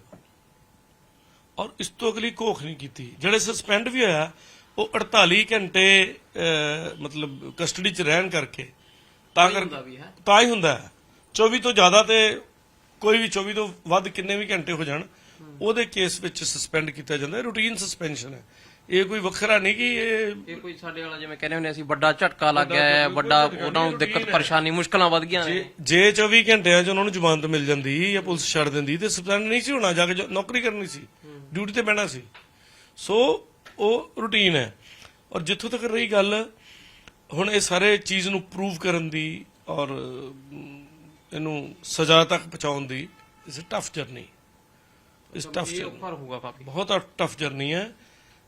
Speaker 1: ਔਰ ਇਸ ਤੋਂ ਅਗਲੀ ਘੋਖ ਨਹੀਂ ਕੀਤੀ। ਜਿਹੜੇ ਸਸਪੈਂਡ ਵੀ ਹੋਇਆ ਉਹ 48 ਘੰਟੇ ਮਤਲਬ ਕਸਟਡੀ 'ਚ ਰਹਿਣ ਕਰਕੇ ਤਾਂ ਕਰ
Speaker 2: ਹੁੰਦਾ ਵੀ ਹੈ।
Speaker 1: ਤਾਂ ਹੀ ਹੁੰਦਾ ਹੈ। 24 ਤੋਂ ਜ਼ਿਆਦਾ ਤੇ ਕੋਈ ਵੀ 24 ਤੋਂ ਵੱਧ ਕਿੰਨੇ ਵੀ ਘੰਟੇ ਹੋ ਜਾਣ ਉਹਦੇ ਕੇਸ ਵਿੱਚ ਸਸਪੈਂਡ ਕੀਤਾ ਜਾਂਦਾ ਹੈ। ਰੂਟੀਨ ਸਸਪੈਂਸ਼ਨ ਹੈ। ਇਹ ਕੋਈ ਵੱਖਰਾ ਨਹੀਂ ਕਿ ਇਹ
Speaker 2: ਇਹ ਕੋਈ ਸਾਡੇ ਵਾਲਾ ਜਿਵੇਂ ਕਹਿੰਦੇ ਹੁੰਦੇ ਅਸੀਂ ਵੱਡਾ ਝਟਕਾ ਲੱਗ ਗਿਆ ਹੈ ਵੱਡਾ ਉਹਨਾਂ ਨੂੰ ਦਿੱਕਤ ਪਰੇਸ਼ਾਨੀ ਮੁਸ਼ਕਲਾਂ ਵੱਧ ਗਈਆਂ ਨੇ।
Speaker 1: ਜੇ 24 ਘੰਟਿਆਂ 'ਚ ਉਹਨਾਂ ਨੂੰ ਜ਼ਮਾਨਤ ਮਿਲ ਜਾਂਦੀ ਜਾਂ ਪੁਲਿਸ ਛੱਡ ਦਿੰਦੀ ਤੇ ਸਸਪੈਂਡ ਨਹੀਂ ਸੀ ਹੋਣਾ ਜਾ ਕੇ ਨੌਕਰੀ ਕਰਨੀ ਸੀ। ਡਿਊਟੀ ਤੇ ਬਹਿਣਾ ਸੀ। ਸੋ ਉਹ ਰੂਟੀਨ ਹੈ। ਔਰ ਜਿੱਥੋਂ ਤੱਕ ਰਹੀ ਗੱਲ ਹੁਣ ਇਹ ਸਾਰੇ ਚੀਜ਼ ਨੂੰ ਪ੍ਰੂਵ ਕਰਨ ਦੀ ਔਰ ਇਹਨੂੰ ਸਜ਼ਾ ਤੱਕ ਪਹੁੰਚਾਉਣ ਦੀ ਇਸ ਟਫ ਜਰਨੀ ਇਸ ਟਫ
Speaker 2: ਇਹ ਉੱਪਰ ਹੋਊਗਾ ਕਾਫੀ
Speaker 1: ਬਹੁਤ ਟਫ ਜਰਨੀ ਹੈ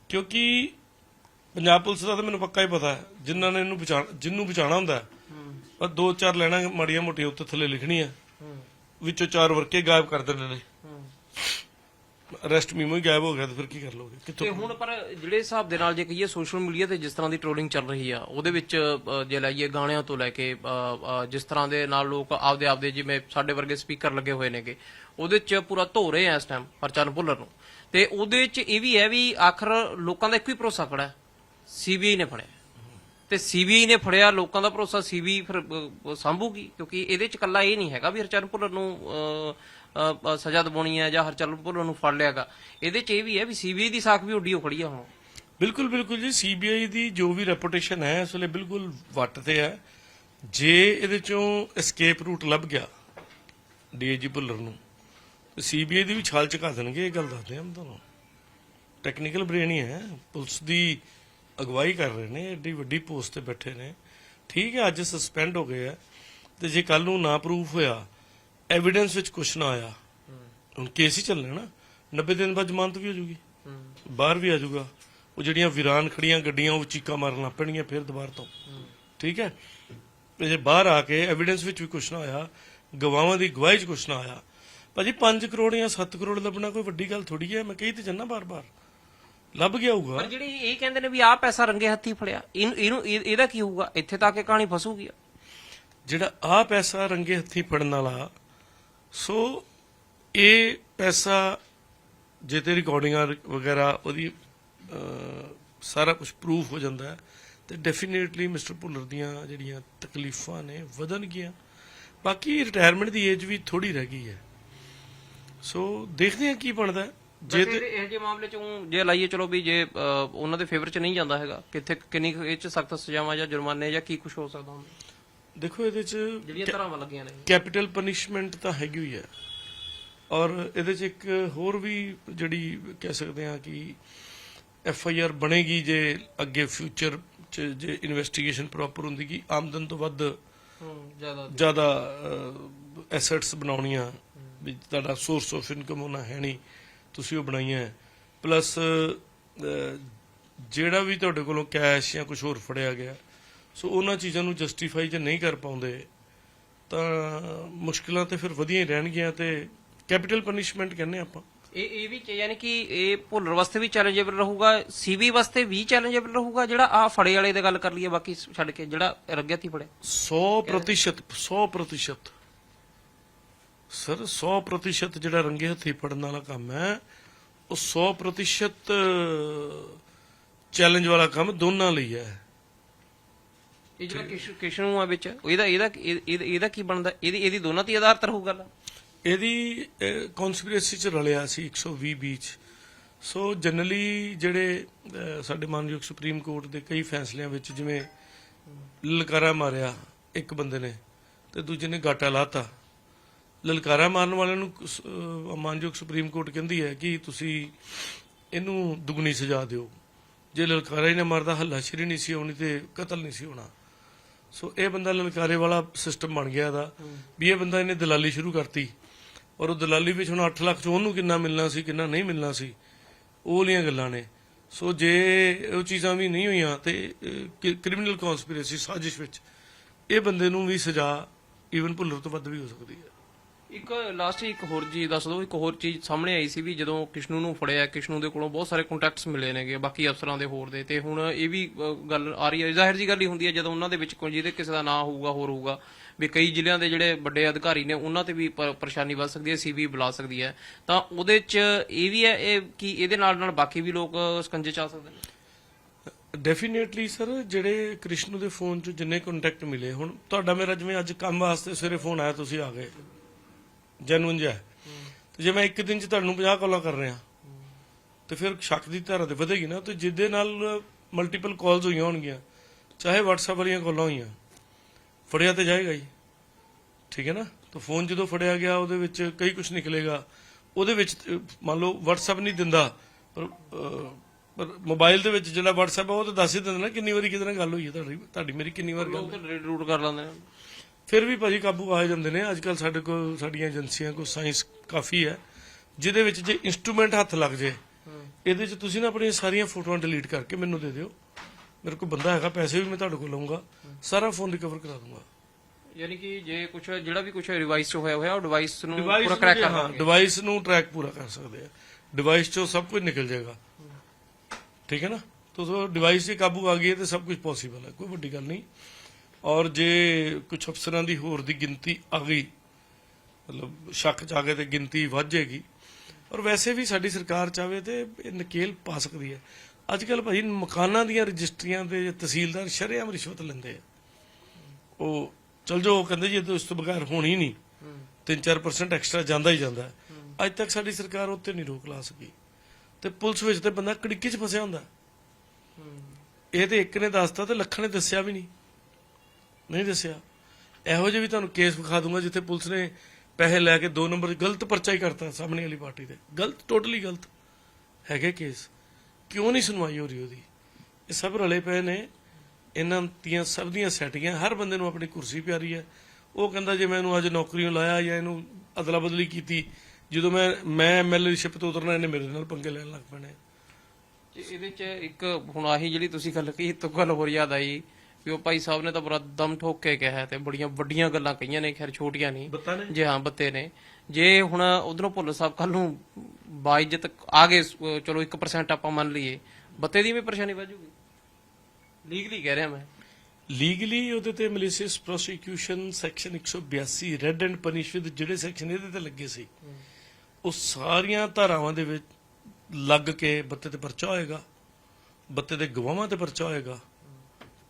Speaker 1: ਕਿਉਂਕਿ ਪੰਜਾਬ ਪੁਲਿਸ ਦਾ ਤਾਂ ਮੈਨੂੰ ਪੱਕਾ ਹੀ ਪਤਾ ਹੈ ਜਿਨ੍ਹਾਂ ਨੇ ਇਹਨੂੰ ਬਚਾਉਣਾ ਜਿੰਨੂੰ ਬਚਾਉਣਾ ਹੁੰਦਾ ਪਰ ਦੋ ਚਾਰ ਲੈਣਾ ਮਾੜੀਆਂ ਮੋਟੀਆਂ ਉੱਤੇ ਥੱਲੇ ਲਿਖਣੀਆਂ ਵਿੱਚੋਂ ਚਾਰ ਵਰਕੇ ਗਾਇਬ ਕਰ ਦਿੰਦੇ ਨੇ। ਅਰੈਸਟ ਮੀਮੋ ਹੀ ਗਾਇਬ ਹੋ ਗਿਆ ਤਾਂ ਫਿਰ ਕੀ ਕਰ ਲੋਗੇ? ਕਿੱਥੋਂ
Speaker 2: ਤੇ ਹੁਣ ਪਰ ਜਿਹੜੇ ਹਿਸਾਬ ਦੇ ਨਾਲ ਜੇ ਕਹੀਏ ਸੋਸ਼ਲ ਮੀਡੀਆ ਤੇ ਜਿਸ ਤਰ੍ਹਾਂ ਦੀ ਟ੍ਰੋਲਿੰਗ ਚੱਲ ਰਹੀ ਆ ਉਹਦੇ ਵਿੱਚ ਅ, ਜੇ ਲਾਈਏ ਗਾਣਿਆਂ ਤੋਂ ਲੈ ਕੇ ਅ, ਅ, ਜਿਸ ਤਰ੍ਹਾਂ ਦੇ ਨਾਲ ਲੋਕ ਆਪਦੇ ਆਪਦੇ ਜਿਵੇਂ ਸਾਡੇ ਵਰਗੇ ਸਪੀਕਰ ਲੱਗੇ ਹੋਏ ਨੇਗੇ ਉਹਦੇ 'ਚ ਪੂਰਾ ਧੋ ਰਹੇ ਆ ਇਸ ਟਾਈਮ ਹਰਚਰਨ ਭੁੱਲਰ ਨੂੰ। ਤੇ ਉਹਦੇ 'ਚ ਇਹ ਵੀ ਹੈ ਵੀ ਆਖਰ ਲੋਕਾਂ ਦਾ ਇੱਕੋ ਹੀ ਭਰੋਸਾ ਖੜਾ ਹੈ ਸੀਬੀਆਈ ਨੇ ਫੜਿਆ। ਤੇ ਸੀਬੀਆਈ ਨੇ ਫੜਿਆ ਲੋਕਾਂ ਦਾ ਭਰੋਸਾ ਸੀਬੀਆਈ ਫਿਰ ਅ, ਸੰਭੂਗੀ ਕਿਉਂਕਿ ਇਹਦੇ 'ਚ ਕੱਲਾ ਇਹ ਨਹੀਂ ਹੈਗਾ ਵੀ ਹਰਚਰਨ ਭੁੱਲਰ ਨੂੰ ਅ, ਸਜ਼ਾ ਦਿਵਾਉਣੀ ਹੈ ਜਾਂ ਹਰਚਰਨ ਭੁੱਲਰ ਨੂੰ ਫੜ ਲਿਆਗਾ ਇਹਦੇ 'ਚ ਇਹ ਵੀ ਹੈ ਵੀ ਸੀਬੀਆਈ ਦੀ ਸਾਖ ਵੀ ਉੱਡੀ ਖੜੀ ਆ ਹੁਣ।
Speaker 1: ਬਿਲਕੁਲ ਬਿਲਕੁਲ ਜੀ। ਸੀਬੀਆਈ ਦੀ ਜੋ ਵੀ ਰੈਪੂਟੇਸ਼ਨ ਹੈ, ਇਸ ਵੇਲੇ ਬਿਲਕੁਲ ਵੱਟ ਤੇ ਹੈ। ਜੇ ਇਹਦੇ ਚੋਂ ਐਸਕੇਪ ਰੂਟ ਲੱਭ ਗਿਆ ਡੀਏਜੀ ਭੁੱਲਰ ਨੂੰ ਸੀਬੀਆਈ ਦੀ ਵੀ ਛਾਲ ਚੁਕਾ ਦੇਣਗੇ, ਇਹ ਗੱਲ ਦੱਸਦੇ ਹਾਂ ਤੁਹਾਨੂੰ। ਟੈਕਨੀਕਲ ਬ੍ਰੇਨ ਹੀ ਹੈ। ਪੁਲਿਸ ਦੀ ਅਗਵਾਈ ਕਰ ਰਹੇ ਨੇ, ਐਡੀ ਵੱਡੀ ਪੋਸਟ ਤੇ ਬੈਠੇ ਨੇ। ਠੀਕ ਹੈ, ਅੱਜ ਸਸਪੈਂਡ ਹੋ ਗਏ ਆ। ਤੇ ਜੇ ਕੱਲ ਨੂੰ ਨਾ ਪ੍ਰੂਫ ਹੋਇਆ ਐਵੀਡੈਂਸ ਵਿੱਚ ਕੁਛ ਨਾ ਆਇਆ। ਹੁਣ ਕੇਸ ਹੀ ਚੱਲਣਾ ਨਾ। 90 ਦਿਨ ਬਾਅਦ ਜ਼ਮਾਨਤ ਵੀ ਹੋ ਜੂਗੀ। ਬਾਹਰ ਵੀ ਆ ਜਾਊਗਾ ਉਹ ਜਿਹੜੀਆਂ ਵੀਰਾਨ ਖੜੀਆਂ ਗੱਡੀਆਂ ਉਹ ਚੀਕਾਂ ਮਾਰਨ ਲੱਗ ਪੈਣਗੀਆਂ ਫਿਰ ਦੁਬਾਰਾ ਤੋਂ। ਠੀਕ ਹੈ? ਤੇ ਜੇ ਬਾਹਰ ਆ ਕੇ ਐਵੀਡੈਂਸ ਵਿੱਚ ਵੀ ਕੁਛ ਨਾ ਆਇਆ ਗਵਾਹਾਂ ਦੀ ਗਵਾਹੀ 'ਚ ਕੁਛ ਨਾ ਆਇਆ ਭਾਜੀ 5 ਕਰੋੜ ਜਾਂ 7 ਕਰੋੜ ਲੱਭਣਾ ਕੋਈ ਵੱਡੀ ਗੱਲ ਥੋੜੀ ਹੈ। ਮੈਂ ਕਹੀ ਤੇ ਜੰਨਾ ਬਾਰ-ਬਾਰ। ਲੱਭ ਗਿਆ ਹੋਊਗਾ।
Speaker 2: ਪਰ ਜਿਹੜੀ ਇਹ ਕਹਿੰਦੇ ਨੇ ਵੀ ਆਹ ਪੈਸਾ ਰੰਗੇ ਹੱਥੀ ਫੜਿਆ ਇਹਨੂੰ ਇਹਨੂੰ ਇਹ- ਇਹਦਾ ਕੀ ਹੋਊਗਾ? ਇੱਥੇ ਤੱਕ ਇਹ ਕਹਾਣੀ ਫਸੂਗੀ।
Speaker 1: ਜਿਹੜਾ ਆ ਪੈਸਾ ਰੰਗੇ ਹੱਥੀ ਫੜਨ ਵਾਲਾ ਸੋ ਇਹ ਪੈਸਾ ਜੇ ਤੇ ਰਿਕਾਰਡਿੰਗਾਂ ਵਗੈਰਾ ਉਹਦੀ ਸਾਰਾ ਕੁਝ ਪ੍ਰੂਫ ਹੋ ਜਾਂਦਾ ਹੈ ਤੇ ਡੈਫੀਨੇਟਲੀ ਮਿਸਟਰ ਭੁੱਲਰ ਦੀਆਂ ਜਿਹੜੀਆਂ ਤਕਲੀਫਾਂ ਨੇ ਵਧਣਗੀਆਂ ਬਾਕੀ ਰਿਟਾਇਰਮੈਂਟ ਦੀ ਏਜ ਵੀ ਥੋੜੀ ਰਹਿ ਗਈ ਹੈ। ਸੋ ਦੇਖਦੇ ਹਾਂ ਕੀ ਬਣਦਾ। ਜੇ
Speaker 2: ਇਹ ਜੇ ਮਾਮਲੇ ਚ ਜੇ ਲਾਈਏ ਚਲੋ ਵੀ ਜੇ ਉਹਨਾਂ ਦੇ ਫੇਵਰ ਚ ਨਹੀਂ ਜਾਂਦਾ ਹੈਗਾ ਕਿੱਥੇ ਕਿੰਨੀ ਇਹ ਚ ਸਖਤ ਸਜ਼ਾਵਾਂ ਜਾਂ ਜੁਰਮਾਨੇ ਜਾਂ ਕੀ ਕੁਝ ਹੋ ਸਕਦਾ ਹੁੰਦਾ?
Speaker 1: ਦੇਖੋ ਇਹਦੇ 'ਚ
Speaker 2: ਜਿਹੜੀਆਂ ਧਾਰਾਵਾਂ ਲੱਗੀਆਂ ਨੇ।
Speaker 1: ਕੈਪੀਟਲ ਪਨਿਸ਼ਮੈਂਟ ਤਾਂ ਹੈਗੀ ਹੋਈ ਹੈ। ਔਰ ਇਹਦੇ 'ਚ ਇੱਕ ਹੋਰ ਵੀ ਜਿਹੜੀ ਕਹਿ ਸਕਦੇ ਹਾਂ ਕਿ ਐਫ ਆਈ ਆਰ ਬਣੇਗੀ ਜੇ ਅੱਗੇ ਫਿਊਚਰ 'ਚ ਜੇ ਇਨਵੈਸਟੀਗੇਸ਼ਨ ਪ੍ਰੋਪਰ ਹੁੰਦੀ ਕਿ ਆਮਦਨ ਤੋਂ ਵੱਧ
Speaker 2: ਹੂੰ ਜ਼ਿਆਦਾ
Speaker 1: ਜ਼ਿਆਦਾ ਐਸੈਟਸ ਬਣਾਉਣੀਆਂ ਵੀ ਤੁਹਾਡਾ ਸੋਰਸ ਆਫ ਇਨਕਮ ਹੋਣਾ ਹੈ ਨਹੀਂ ਤੁਸੀਂ ਉਹ ਬਣਾਈਆਂ ਪਲੱਸ ਜਿਹੜਾ ਵੀ ਤੁਹਾਡੇ ਕੋਲੋਂ ਕੈਸ਼ ਜਾਂ ਕੁਝ ਹੋਰ ਫੜਿਆ ਗਿਆ ਸੋ ਉਹਨਾਂ ਚੀਜ਼ਾਂ ਨੂੰ ਜਸਟੀਫਾਈ ਜੇ ਨਹੀਂ ਕਰ ਪਾਉਂਦੇ ਤਾਂ ਮੁਸ਼ਕਲਾਂ ਤੇ ਫਿਰ ਵਧੀਆਂ ਹੀ ਰਹਿਣਗੀਆਂ ਤੇ ਕੈਪੀਟਲ ਪਨਿਸ਼ਮੈਂਟ ਕਹਿੰਦੇ ਆਪਾਂ।
Speaker 2: ਇਹ ਇਹ ਵੀ ਯਾਨੀ ਕਿ ਇਹ ਭੁੱਲਰ ਵਾਸਤੇ ਵੀ ਚੈਲੰਜੇਬਲ ਰਹੂਗਾ ਸੀਬੀ ਵਾਸਤੇ ਵੀ ਚੈਲੰਜੇਬਲ ਰਹੂਗਾ ਜਿਹੜਾ ਆ ਫੜੇ ਵਾਲੇ ਦੀ ਗੱਲ ਕਰ ਲਈਏ ਬਾਕੀ ਛੱਡ ਕੇ ਜਿਹੜਾ ਰੰਗੇ ਹੱਥੀ ਫੜੇ
Speaker 1: 100% 100% ਸਰ 100% ਜਿਹੜਾ ਰੰਗੇ ਹੱਥੀ ਫੜਨ ਵਾਲਾ ਕੰਮ ਹੈ ਉਹ 100% ਚੈਲੰਜ ਵਾਲਾ ਕੰਮ ਦੋਨਾਂ ਲਈ ਹੈ।
Speaker 2: ਇਹ ਜਿਹੜਾ ਕਿਸ਼ ਕਿਸ਼ਨੂ ਆ ਵਿੱਚ ਇਹਦਾ ਇਹਦਾ ਇਹ- ਇਹਦਾ ਇਹਦਾ ਕੀ ਬਣਦਾ? ਇਹਦੀ ਇਹਦੀ ਦੋਨਾਂ ਤੇ ਆਧਾਰਿਤ ਰਹੂ ਗੱਲ
Speaker 1: ਇਹਦੀ ਕਨਸਪੀਰੇਸੀ ਚ ਰਲਿਆ ਸੀ 120 ਬੀਚ। ਸੋ ਜਨਰਲੀ ਜਿਹੜੇ ਅਹ, ਸਾਡੇ ਮਾਨਯੋਗ ਸੁਪਰੀਮ ਕੋਰਟ ਦੇ ਕਈ ਫੈਸਲਿਆਂ ਵਿੱਚ ਜਿਵੇਂ ਲਲਕਾਰਾ ਮਾਰਿਆ ਇੱਕ ਬੰਦੇ ਨੇ ਤੇ ਦੂਜੇ ਨੇ ਗਾਟਾ ਲਾਤਾ। ਲਲਕਾਰਾ ਮਾਰਨ ਵਾਲਿਆਂ ਨੂੰ ਮਾਨਯੋਗ ਸੁਪਰੀਮ ਕੋਰਟ ਕਹਿੰਦੀ ਹੈ ਕਿ ਤੁਸੀਂ ਇਹਨੂੰ ਦੁਗਣੀ ਸਜ਼ਾ ਦਿਓ। ਜੇ ਲਲਕਾਰਾ ਹੀ ਨਾ ਮਾਰਦਾ ਹੱਲਾ ਸ਼ਰੀ ਨਹੀਂ ਸੀ ਹੋਣੀ ਤੇ ਕਤਲ ਨਹੀਂ ਸੀ ਹੋਣਾ। ਸੋ ਇਹ ਬੰਦਾ ਲਲਕਾਰੇ ਵਾਲਾ ਸਿਸਟਮ ਬਣ ਗਿਆ ਦਾ ਵੀ ਇਹ ਬੰਦਾ ਇਹਨੇ ਦਲਾਲੀ ਸ਼ੁਰੂ ਕਰਤੀ। ਔਰ ਉਹ ਦਲਾਲੀ ਵਿੱਚ ਹੁਣ 8 ਲੱਖ ਚ ਉਹਨੂੰ ਕਿੰਨਾ ਮਿਲਣਾ ਸੀ, ਕਿੰਨਾ ਨਹੀਂ ਮਿਲਣਾ ਸੀ, ਉਹ ਵਾਲੀਆਂ ਗੱਲਾਂ ਨੇ। ਸੋ ਜੇ ਉਹ ਚੀਜ਼ਾਂ ਵੀ ਨਹੀਂ ਹੋਈਆਂ ਤੇ ਕ੍ਰਿਮੀਨਲ ਕਨਸਪੀਰੇਸੀ ਸਾਜ਼ਿਸ਼ ਵਿੱਚ, ਇਹ ਬੰਦੇ ਨੂੰ ਵੀ ਸਜ਼ਾ ਈਵਨ ਭੁੱਲਰ ਤੋਂ ਵੱਧ ਵੀ ਹੋ ਸਕਦੀ ਹੈ।
Speaker 2: ਇੱਕ ਲਾਸਟ ਇੱਕ ਹੋਰ ਚੀਜ਼ ਦੱਸ ਦਿਓ ਇੱਕ ਹੋਰ ਚੀਜ਼ ਸਾਹਮਣੇ ਆਈ ਸੀ ਵੀ ਜਦੋਂ ਕਿਸ਼ਨੂ ਨੂੰ ਫੜਿਆ ਕਿਸ਼ਨੂ ਦੇ ਕੋਲੋਂ ਬਹੁਤ ਸਾਰੇ ਕੰਟੈਕਟਸ ਮਿਲੇ ਨੇਗੇ ਬਾਕੀ ਅਫਸਰਾਂ ਦੇ ਹੋਰ ਦੇ ਤੇ ਹੁਣ ਇਹ ਵੀ ਅ, ਗੱਲ ਆ ਰਹੀ ਹੈ ਜ਼ਾਹਿਰ ਜੀ ਗੱਲ ਹੀ ਹੁੰਦੀ ਹੈ ਜਦੋਂ ਉਹਨਾਂ ਦੇ ਵਿੱਚ ਕੋਈ ਜਿਹਦੇ ਕਿਸੇ ਦਾ ਨਾਂ ਹੋਊਗਾ ਹੋਰ ਹੋਊਗਾ ਵੀ ਕਈ ਜ਼ਿਲ੍ਹਿਆਂ ਦੇ ਜਿਹੜੇ ਵੱਡੇ ਅਧਿਕਾਰੀ ਨੇ ਉਹਨਾਂ ਤੇ ਵੀ ਪ- ਪਰੇਸ਼ਾਨੀ ਵੱਧ ਸਕਦੀ ਹੈ ਸੀਬੀ ਬੁਲਾ ਸਕਦੀ ਹੈ। ਤਾਂ ਉਹਦੇ 'ਚ ਇਹ ਵੀ ਹੈ ਇਹ ਕਿ ਇਹਦੇ ਨਾਲ ਨਾਲ ਬਾਕੀ ਵੀ ਲੋਕ ਸਕੰਜੇ ਚ ਆ ਸਕਦੇ ਨੇ?
Speaker 1: ਡੈਫੀਨੇਟਲੀ ਸਰ ਜਿਹੜੇ ਕ੍ਰਿਸ਼ਨ ਦੇ ਫੋਨ 'ਚ ਜਿੰਨੇ ਕੰਟੈਕਟ ਮਿਲੇ ਹੁਣ ਤੁਹਾਡਾ ਮੇਰਾ ਜਿਵੇਂ ਅੱਜ ਕੰਮ ਵਾਸਤੇ ਸਵੇਰੇ ਫੋਨ ਆਇਆ ਤੁਸੀਂ ਆ ਗਏ। ਜੈਨੂਨ ਜਿਹਾ ਹੈ। ਤੇ ਜੇ ਮੈਂ ਇੱਕ ਦਿਨ 'ਚ ਤੁਹਾਨੂੰ 50 ਕਾਲਾਂ ਕਰ ਰਿਹਾ ਤੇ ਫਿਰ ਸ਼ੱਕ ਦੀ ਧਾਰਾ ਤੇ ਵਧੇਗੀ ਨਾ ਤੇ ਜਿਹਦੇ ਨਾਲ ਮਲਟੀਪਲ ਕਾਲਸ ਹੋਈਆਂ ਹੋਣਗੀਆਂ ਚਾਹੇ WhatsApp ਵਾਲੀਆਂ ਕਾਲਾਂ ਹੋਈਆਂ ਫੜਿਆ ਤੇ ਜਾਏਗਾ ਹੀ ਠੀਕ ਹੈ ਨਾ? ਤਾਂ ਫੋਨ ਜਦੋਂ ਫੜਿਆ ਗਿਆ ਉਹਦੇ ਵਿੱਚ ਕਈ ਕੁਝ ਨਿਕਲੇਗਾ। ਉਹਦੇ ਵਿੱਚ ਅਹ, ਮੰਨ ਲਓ WhatsApp ਨਹੀਂ ਦਿੰਦਾ ਪਰ ਅਹ, ਪਰ ਮੋਬਾਈਲ ਦੇ ਵਿੱਚ ਜਿਹੜਾ WhatsApp ਆ ਉਹ ਤਾਂ ਦੱਸ ਹੀ ਦਿੰਦਾ ਨਾ ਕਿੰਨੀ ਵਾਰੀ ਕਿਹਦੇ ਨਾਲ ਗੱਲ ਹੋਈ ਹੈ ਤੁਹਾਡੀ ਤੁਹਾਡੀ ਮੇਰੀ ਕਿੰਨੀ ਵਾਰ ਗੱਲ
Speaker 2: ਲੋਕ ਰੇਡ ਰੂਟ ਕਰ ਲੈਂਦੇ ਨੇ।
Speaker 1: ਫਿਰ ਵੀ ਭਾਜੀ ਕਾਬੂ ਆ ਜਾਂਦੇ ਨੇ। ਅੱਜ ਕੱਲ ਸਾਡੇ ਕੋਲ ਸਾਡੀਆਂ ਏਜੰਸੀਆਂ ਕੋਲ ਸਾਇੰਸ ਕਾਫੀ ਹੈ ਜਿਹਦੇ ਵਿੱਚ ਜੇ ਇਨਸਟਰੂਮੈਂਟ ਹੱਥ ਲੱਗ ਜੇ ਇਹਦੇ 'ਚ ਤੁਸੀਂ ਨਾ ਆਪਣੀਆਂ ਸਾਰੀਆਂ ਫੋਟੋਆਂ ਡਿਲੀਟ ਕਰਕੇ ਮੈਨੂੰ ਦੇ ਦਿਓ। ਮੇਰੇ ਕੋਲ ਬੰਦਾ ਹੈਗਾ ਪੈਸੇ ਵੀ ਮੈਂ ਤੁਹਾਡੇ ਕੋਲ ਲਵਾਂਗਾ ਸਾਰਾ ਫੋਨ ਰਿਕਵਰ ਕਰਾ ਦੂੰਗਾ
Speaker 2: ਯਾਨੀ ਕਿ ਜੇ ਕੁਝ ਜਿਹੜਾ ਵੀ ਕੁਝ ਰਿਵਾਈਸ ਚ ਹੋਇਆ ਹੋਇਆ ਉਹ ਡਿਵਾਈਸ ਨੂੰ ਪੂਰਾ ਕਰੈਕ ਕਰ
Speaker 1: ਹਾਂ ਡਿਵਾਈਸ ਨੂੰ ਟਰੈਕ ਪੂਰਾ ਕਰ ਸਕਦੇ ਆ। ਡਿਵਾਈਸ 'ਚੋਂ ਸਭ ਕੁਝ ਨਿਕਲ ਜਾਏਗਾ। ਠੀਕ ਹੈ ਨਾ? ਤੋ ਡਿਵਾਈਸ 'ਤੇ ਕਾਬੂ ਆ ਗਈ ਤੇ ਸਭ ਕੁਝ ਪੋਸੀਬਲ ਹੈ ਕੋਈ ਵੱਡੀ ਗੱਲ ਨਹੀਂ। ਔਰ ਜੇ ਕੁਝ ਅਫਸਰਾਂ ਦੀ ਹੋਰ ਦੀ ਗਿਣਤੀ ਆ ਗਈ, ਮਤਲਬ ਸ਼ੱਕ ਚ ਆ ਗਏ ਤੇ ਗਿਣਤੀ ਵੱਧ ਜਾਏਗੀ। ਔਰ ਵੈਸੇ ਵੀ ਸਾਡੀ ਸਰਕਾਰ ਚਾਵੇ ਤੇ ਇਹ ਨਕੇਲ ਪਾ ਸਕਦੀ ਹੈ। ਅੱਜ ਕੱਲ ਭਾਈ ਮਕਾਨਾਂ ਦੀਆਂ ਰਜਿਸਟਰੀਆਂ ਦੇ ਤਹਿਸੀਲਦਾਰ ਸ਼ਰੇਆਮ ਰਿਸ਼ਵਤ ਲੈਂਦੇ ਆ। ਉਹ ਚਲ ਜੋ ਉਹ ਕਹਿੰਦੇ ਜੀ ਇਸ ਤੋਂ ਬਗੈਰ ਹੋਣੀ ਨਹੀਂ। 3-4% ਐਕਸਟਰਾ ਜਾਂਦਾ ਹੀ ਜਾਂਦਾ। ਅੱਜ ਤੱਕ ਸਾਡੀ ਸਰਕਾਰ ਉੱਤੇ ਨਹੀਂ ਰੋਕ ਲਾ ਸਕੀ। ਤੇ ਪੁਲਿਸ ਵਿੱਚ ਤੇ ਬੰਦਾ ਕੜਿੱਕੀ 'ਚ ਫਸਿਆ ਹੁੰਦਾ। ਇਹ ਤੇ ਇੱਕ ਨੇ ਦੱਸਤਾ ਤੇ ਲੱਖਾਂ ਨੇ ਦੱਸਿਆ ਵੀ ਨਹੀਂ। ਨਹੀਂ ਦੱਸਿਆ। ਇਹੋ ਜਿਹੇ ਵੀ ਤੁਹਾਨੂੰ ਕੇਸ ਵਿਖਾ ਦੂੰਗਾ ਜਿੱਥੇ ਪੁਲਿਸ ਨੇ ਪੈਸੇ ਲੈ ਕੇ ਦੋ ਨੰਬਰ ਗਲਤ ਪਰਚਾ ਹੀ ਕਰਤਾ ਸਾਹਮਣੇ ਵਾਲੀ ਪਾਰਟੀ ਤੇ। ਗਲਤ, ਟੋਟਲੀ ਗਲਤ। ਹੈਗੇ ਕੇਸ। ਕਿਉਂ ਨਹੀਂ ਸੁਣਵਾਈ ਹੋ ਰਹੀ ਉਹਦੀ? ਇਹ ਸਭ ਰਲੇ ਪਏ ਨੇ। ਇਹਨਾਂ ਦੀਆਂ ਸਭ ਦੀਆਂ ਸੈਟੀਆਂ, ਹਰ ਬੰਦੇ ਨੂੰ ਆਪਣੀ ਕੁਰਸੀ ਪਿਆਰੀ ਹੈ। ਉਹ ਕਹਿੰਦਾ ਜੇ ਮੈਨੂੰ ਅੱਜ ਨੌਕਰੀੋਂ ਲਾਇਆ ਜਾਂ ਇਹਨੂੰ ਅਦਲਾ ਬਦਲੀ ਕੀਤੀ, ਜਦੋਂ ਮੈਂ ਮੈਂ ਐਮਐਲਏਸ਼ਿਪ ਤੋਂ ਉਤਰਨਾ, ਇਹਨੇ ਮੇਰੇ ਨਾਲ ਪੰਗੇ ਲੈਣ ਲੱਗ ਪੈਣੇ।
Speaker 2: ਤੇ ਇਹਦੇ ਚ ਇੱਕ ਹੁਣ ਆਹੀ ਜਿਹੜੀ ਤੁਸੀਂ ਗੱਲ ਕਹੀ ਤੋਂ ਗੱਲ ਹੋਰ ਯਾਦ ਆਈ। ਵੀ ਉਹ ਭਾਈ ਸਾਹਿਬ ਨੇ ਤਾਂ ਬੜਾ ਦਮ ਠੋਕ ਕੇ ਕਿਹਾ ਹੈ ਤੇ ਬੜੀਆਂ ਵੱਡੀਆਂ ਗੱਲਾਂ ਕਹੀਆਂ ਨੇ ਖੈਰ ਛੋਟੀਆਂ ਨਹੀਂ।
Speaker 1: ਬੱਤਾ ਨੇ?
Speaker 2: ਜੇ ਹਾਂ ਬੱਤੇ ਨੇ। ਜੇ ਹੁਣ ਉਧਰੋਂ ਭੁੱਲਰ ਸਾਹਿਬ ਕੱਲ ਨੂੰ ਬਾਈਜਤ ਆ ਗਏ ਅਹ ਚਲੋ 1% ਆਪਾਂ ਮੰਨ ਲਈਏ ਬੱਤੇ ਦੀ ਵੀ ਪਰੇਸ਼ਾਨੀ ਵਾਜੂਗੀ ਲੀਗਲੀ ਕਹਿ ਰਿਹਾ ਮੈਂ।
Speaker 1: ਲੀਗਲੀ ਉਹਦੇ ਤੇ malicious prosecution section 182 read and punish with ਜਿਹੜੇ ਸੈਕਸ਼ਨ ਇਹਦੇ ਤੇ ਲੱਗੇ ਸੀ ਉਹ ਸਾਰੀਆਂ ਧਾਰਾਵਾਂ ਦੇ ਵਿੱਚ ਲੱਗ ਕੇ ਬੱਤੇ ਤੇ ਪਰਚਾ ਹੋਏਗਾ ਬੱਤੇ ਦੇ ਗਵਾਹਾਂ ਤੇ ਪਰਚਾ ਹੋਏਗਾ।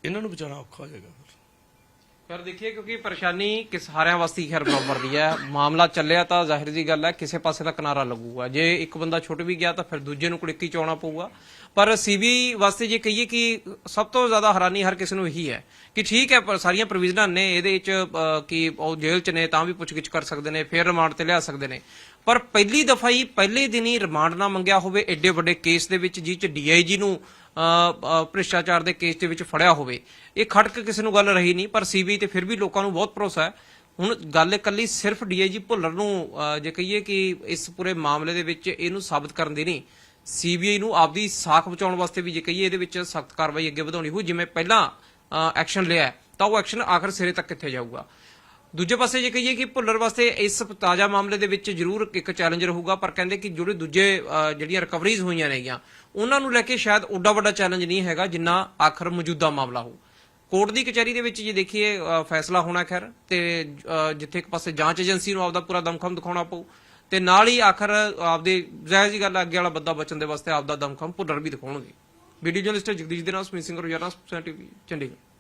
Speaker 1: ਇਹਨਾਂ ਨੂੰ ਬਚਾਉਣਾ ਔਖਾ ਹੋ ਜਾਏਗਾ ਫਿਰ।
Speaker 2: ਦੇਖੀਏ ਕਿਉਂਕਿ ਪਰੇਸ਼ਾਨੀ ਕਿ ਸਾਰਿਆਂ ਵਾਸਤੇ ਹੀ ਖੈਰ ਬਰਾਬਰ ਦੀ ਹੈ। ਮਾਮਲਾ ਚੱਲਿਆ ਤਾਂ ਜ਼ਾਹਿਰ ਜੀ ਗੱਲ ਹੈ, ਕਿਸੇ ਪਾਸੇ ਦਾ ਕਿਨਾਰਾ ਲੱਗੂਗਾ। ਜੇ ਇੱਕ ਬੰਦਾ ਛੁੱਟ ਵੀ ਗਿਆ ਤਾਂ ਫਿਰ ਦੂਜੇ ਨੂੰ ਕੜਿੱਕੀ ਚ ਆਉਣਾ ਪਊਗਾ। ਪਰ ਸੀਬੀ ਵਾਸਤੇ ਜੇ ਕਹੀਏ ਕਿ ਸਭ ਤੋਂ ਜ਼ਿਆਦਾ ਹੈਰਾਨੀ ਹਰ ਕਿਸੇ ਨੂੰ ਇਹੀ ਹੈ ਕਿ ਠੀਕ ਹੈ, ਪਰ ਸਾਰੀਆਂ ਪ੍ਰੋਵੀਜ਼ਨਾਂ ਨੇ, ਇਹਦੇ ਵਿੱਚ ਕਿ ਉਹ ਜੇਲ੍ਹ 'ਚ ਨੇ ਤਾਂ ਵੀ ਪੁੱਛਗਿੱਛ ਕਰ ਸਕਦੇ ਨੇ, ਫਿਰ ਰਿਮਾਂਡ ਤੇ ਲਿਆ ਸਕਦੇ ਨੇ। ਪਰ ਪਹਿਲੀ ਦਫਾ ਹੀ ਪਹਿਲੇ ਦਿਨ ਹੀ ਰਿਮਾਂਡ ਨਾ ਮੰਗਿਆ ਹੋਵੇ ਐਡੇ ਵੱਡੇ ਕੇਸ ਦੇ ਵਿੱਚ ਜਿਹ 'ਚ ਡੀਆਈਜੀ ਨੂੰ ਅਹ, ਅਹ, ਭ੍ਰਿਸ਼ਟਾਚਾਰ ਦੇ ਕੇਸ ਦੇ ਵਿੱਚ ਫੜਿਆ ਹੋਵੇ। ਇਹ ਖੜਕ ਕਿਸੇ ਨੂੰ ਗੱਲ ਰਹੀ ਨਹੀਂ ਪਰ ਸੀਬੀ ਤੇ ਫਿਰ ਵੀ ਲੋਕਾਂ ਨੂੰ ਬਹੁਤ ਭਰੋਸਾ ਹੈ। ਹੁਣ ਗੱਲ ਇਕੱਲੀ ਸਿਰਫ ਡੀਆਈਜੀ ਭੁੱਲਰ ਨੂੰ ਜੇ ਕਹੀਏ ਕਿ ਇਸ ਪੂਰੇ ਮਾਮਲੇ ਦੇ ਵਿੱਚ ਇਹਨੂੰ ਸਾਬਤ ਕਰਨ ਦੀ ਨਹੀਂ ਸੀਬੀਆਈ ਨੂੰ ਆਪਦੀ ਸਾਖ ਬਚਾਉਣ ਵਾਸਤੇ ਵੀ ਜੇ ਕਹੀਏ ਇਹਦੇ ਵਿੱਚ ਸਖਤ ਕਾਰਵਾਈ ਅੱਗੇ ਵਧਾਉਣੀ ਹੋਊ ਜਿਵੇਂ ਪਹਿਲਾਂ ਐਕਸ਼ਨ ਲਿਆ ਤਾਂ ਉਹ ਐਕਸ਼ਨ ਆਖਰ ਸਿਰੇ ਤੱਕ ਕਿੱਥੇ ਜਾਊਗਾ? ਦੂਜੇ ਪਾਸੇ ਜੇ ਕਹੀਏ ਕਿ ਭੁੱਲਰ ਵਾਸਤੇ ਇਸ ਤਾਜ਼ਾ ਮਾਮਲੇ ਦੇ ਵਿੱਚ ਜ਼ਰੂਰ ਇੱਕ ਚੈਲੰਜ ਰਹੂਗਾ ਪਰ ਕਹਿੰਦੇ ਕਿ ਜਿਹੜੇ ਦੂਜੇ ਜਿਹੜੀਆਂ ਰਿਕਵਰੀਜ਼ ਹੋਈਆਂ ਨੇਗੀਆਂ ਉਹਨਾਂ ਨੂੰ ਲੈ ਕੇ ਸ਼ਾਇਦ ਓਡਾ ਵੱਡਾ ਚੈਲੰਜ ਨਹੀਂ ਹੈਗਾ ਜਿੰਨਾ ਆਖਰ ਮੌਜੂਦਾ ਮਾਮਲਾ ਹੋ ਕੋਰਟ ਦੀ ਕਚਹਿਰੀ ਦੇ ਵਿੱਚ ਜੇ ਦੇਖੀਏ ਫੈਸਲਾ ਹੋਣਾ ਖੈਰ ਤੇ ਜਿੱਥੇ ਇੱਕ ਪਾਸੇ ਜਾਂਚ ਏਜੰਸੀ ਨੂੰ ਆਪਦਾ ਪੂਰਾ ਦਮਖਮ ਦਿਖਾਉਣਾ ਪਊ ਤੇ ਨਾਲ ਹੀ ਆਖਰ ਆਪਦੇ ਜ਼ਾਹਿਰ ਜੀ ਗੱਲ ਹੈ, ਅੱਗੇ ਵਾਲਾ ਬੰਦਾ ਬਚਣ ਦੇ ਵਾਸਤੇ ਆਪਦਾ ਦਮਖਮ ਭੁੱਲਰ ਵੀ ਦਿਖਾਉਣਗੇ। ਵੀਡੀਓ ਜਰਨਲਿਸਟ ਜਗਦੀਸ਼ ਦੇ ਨਾਲ ਸਮੀਤ ਸਿੰਘ ਰੋਜ਼ਾਨਾ ਟੀਵੀ ਚੰਡੀਗੜ੍ਹ।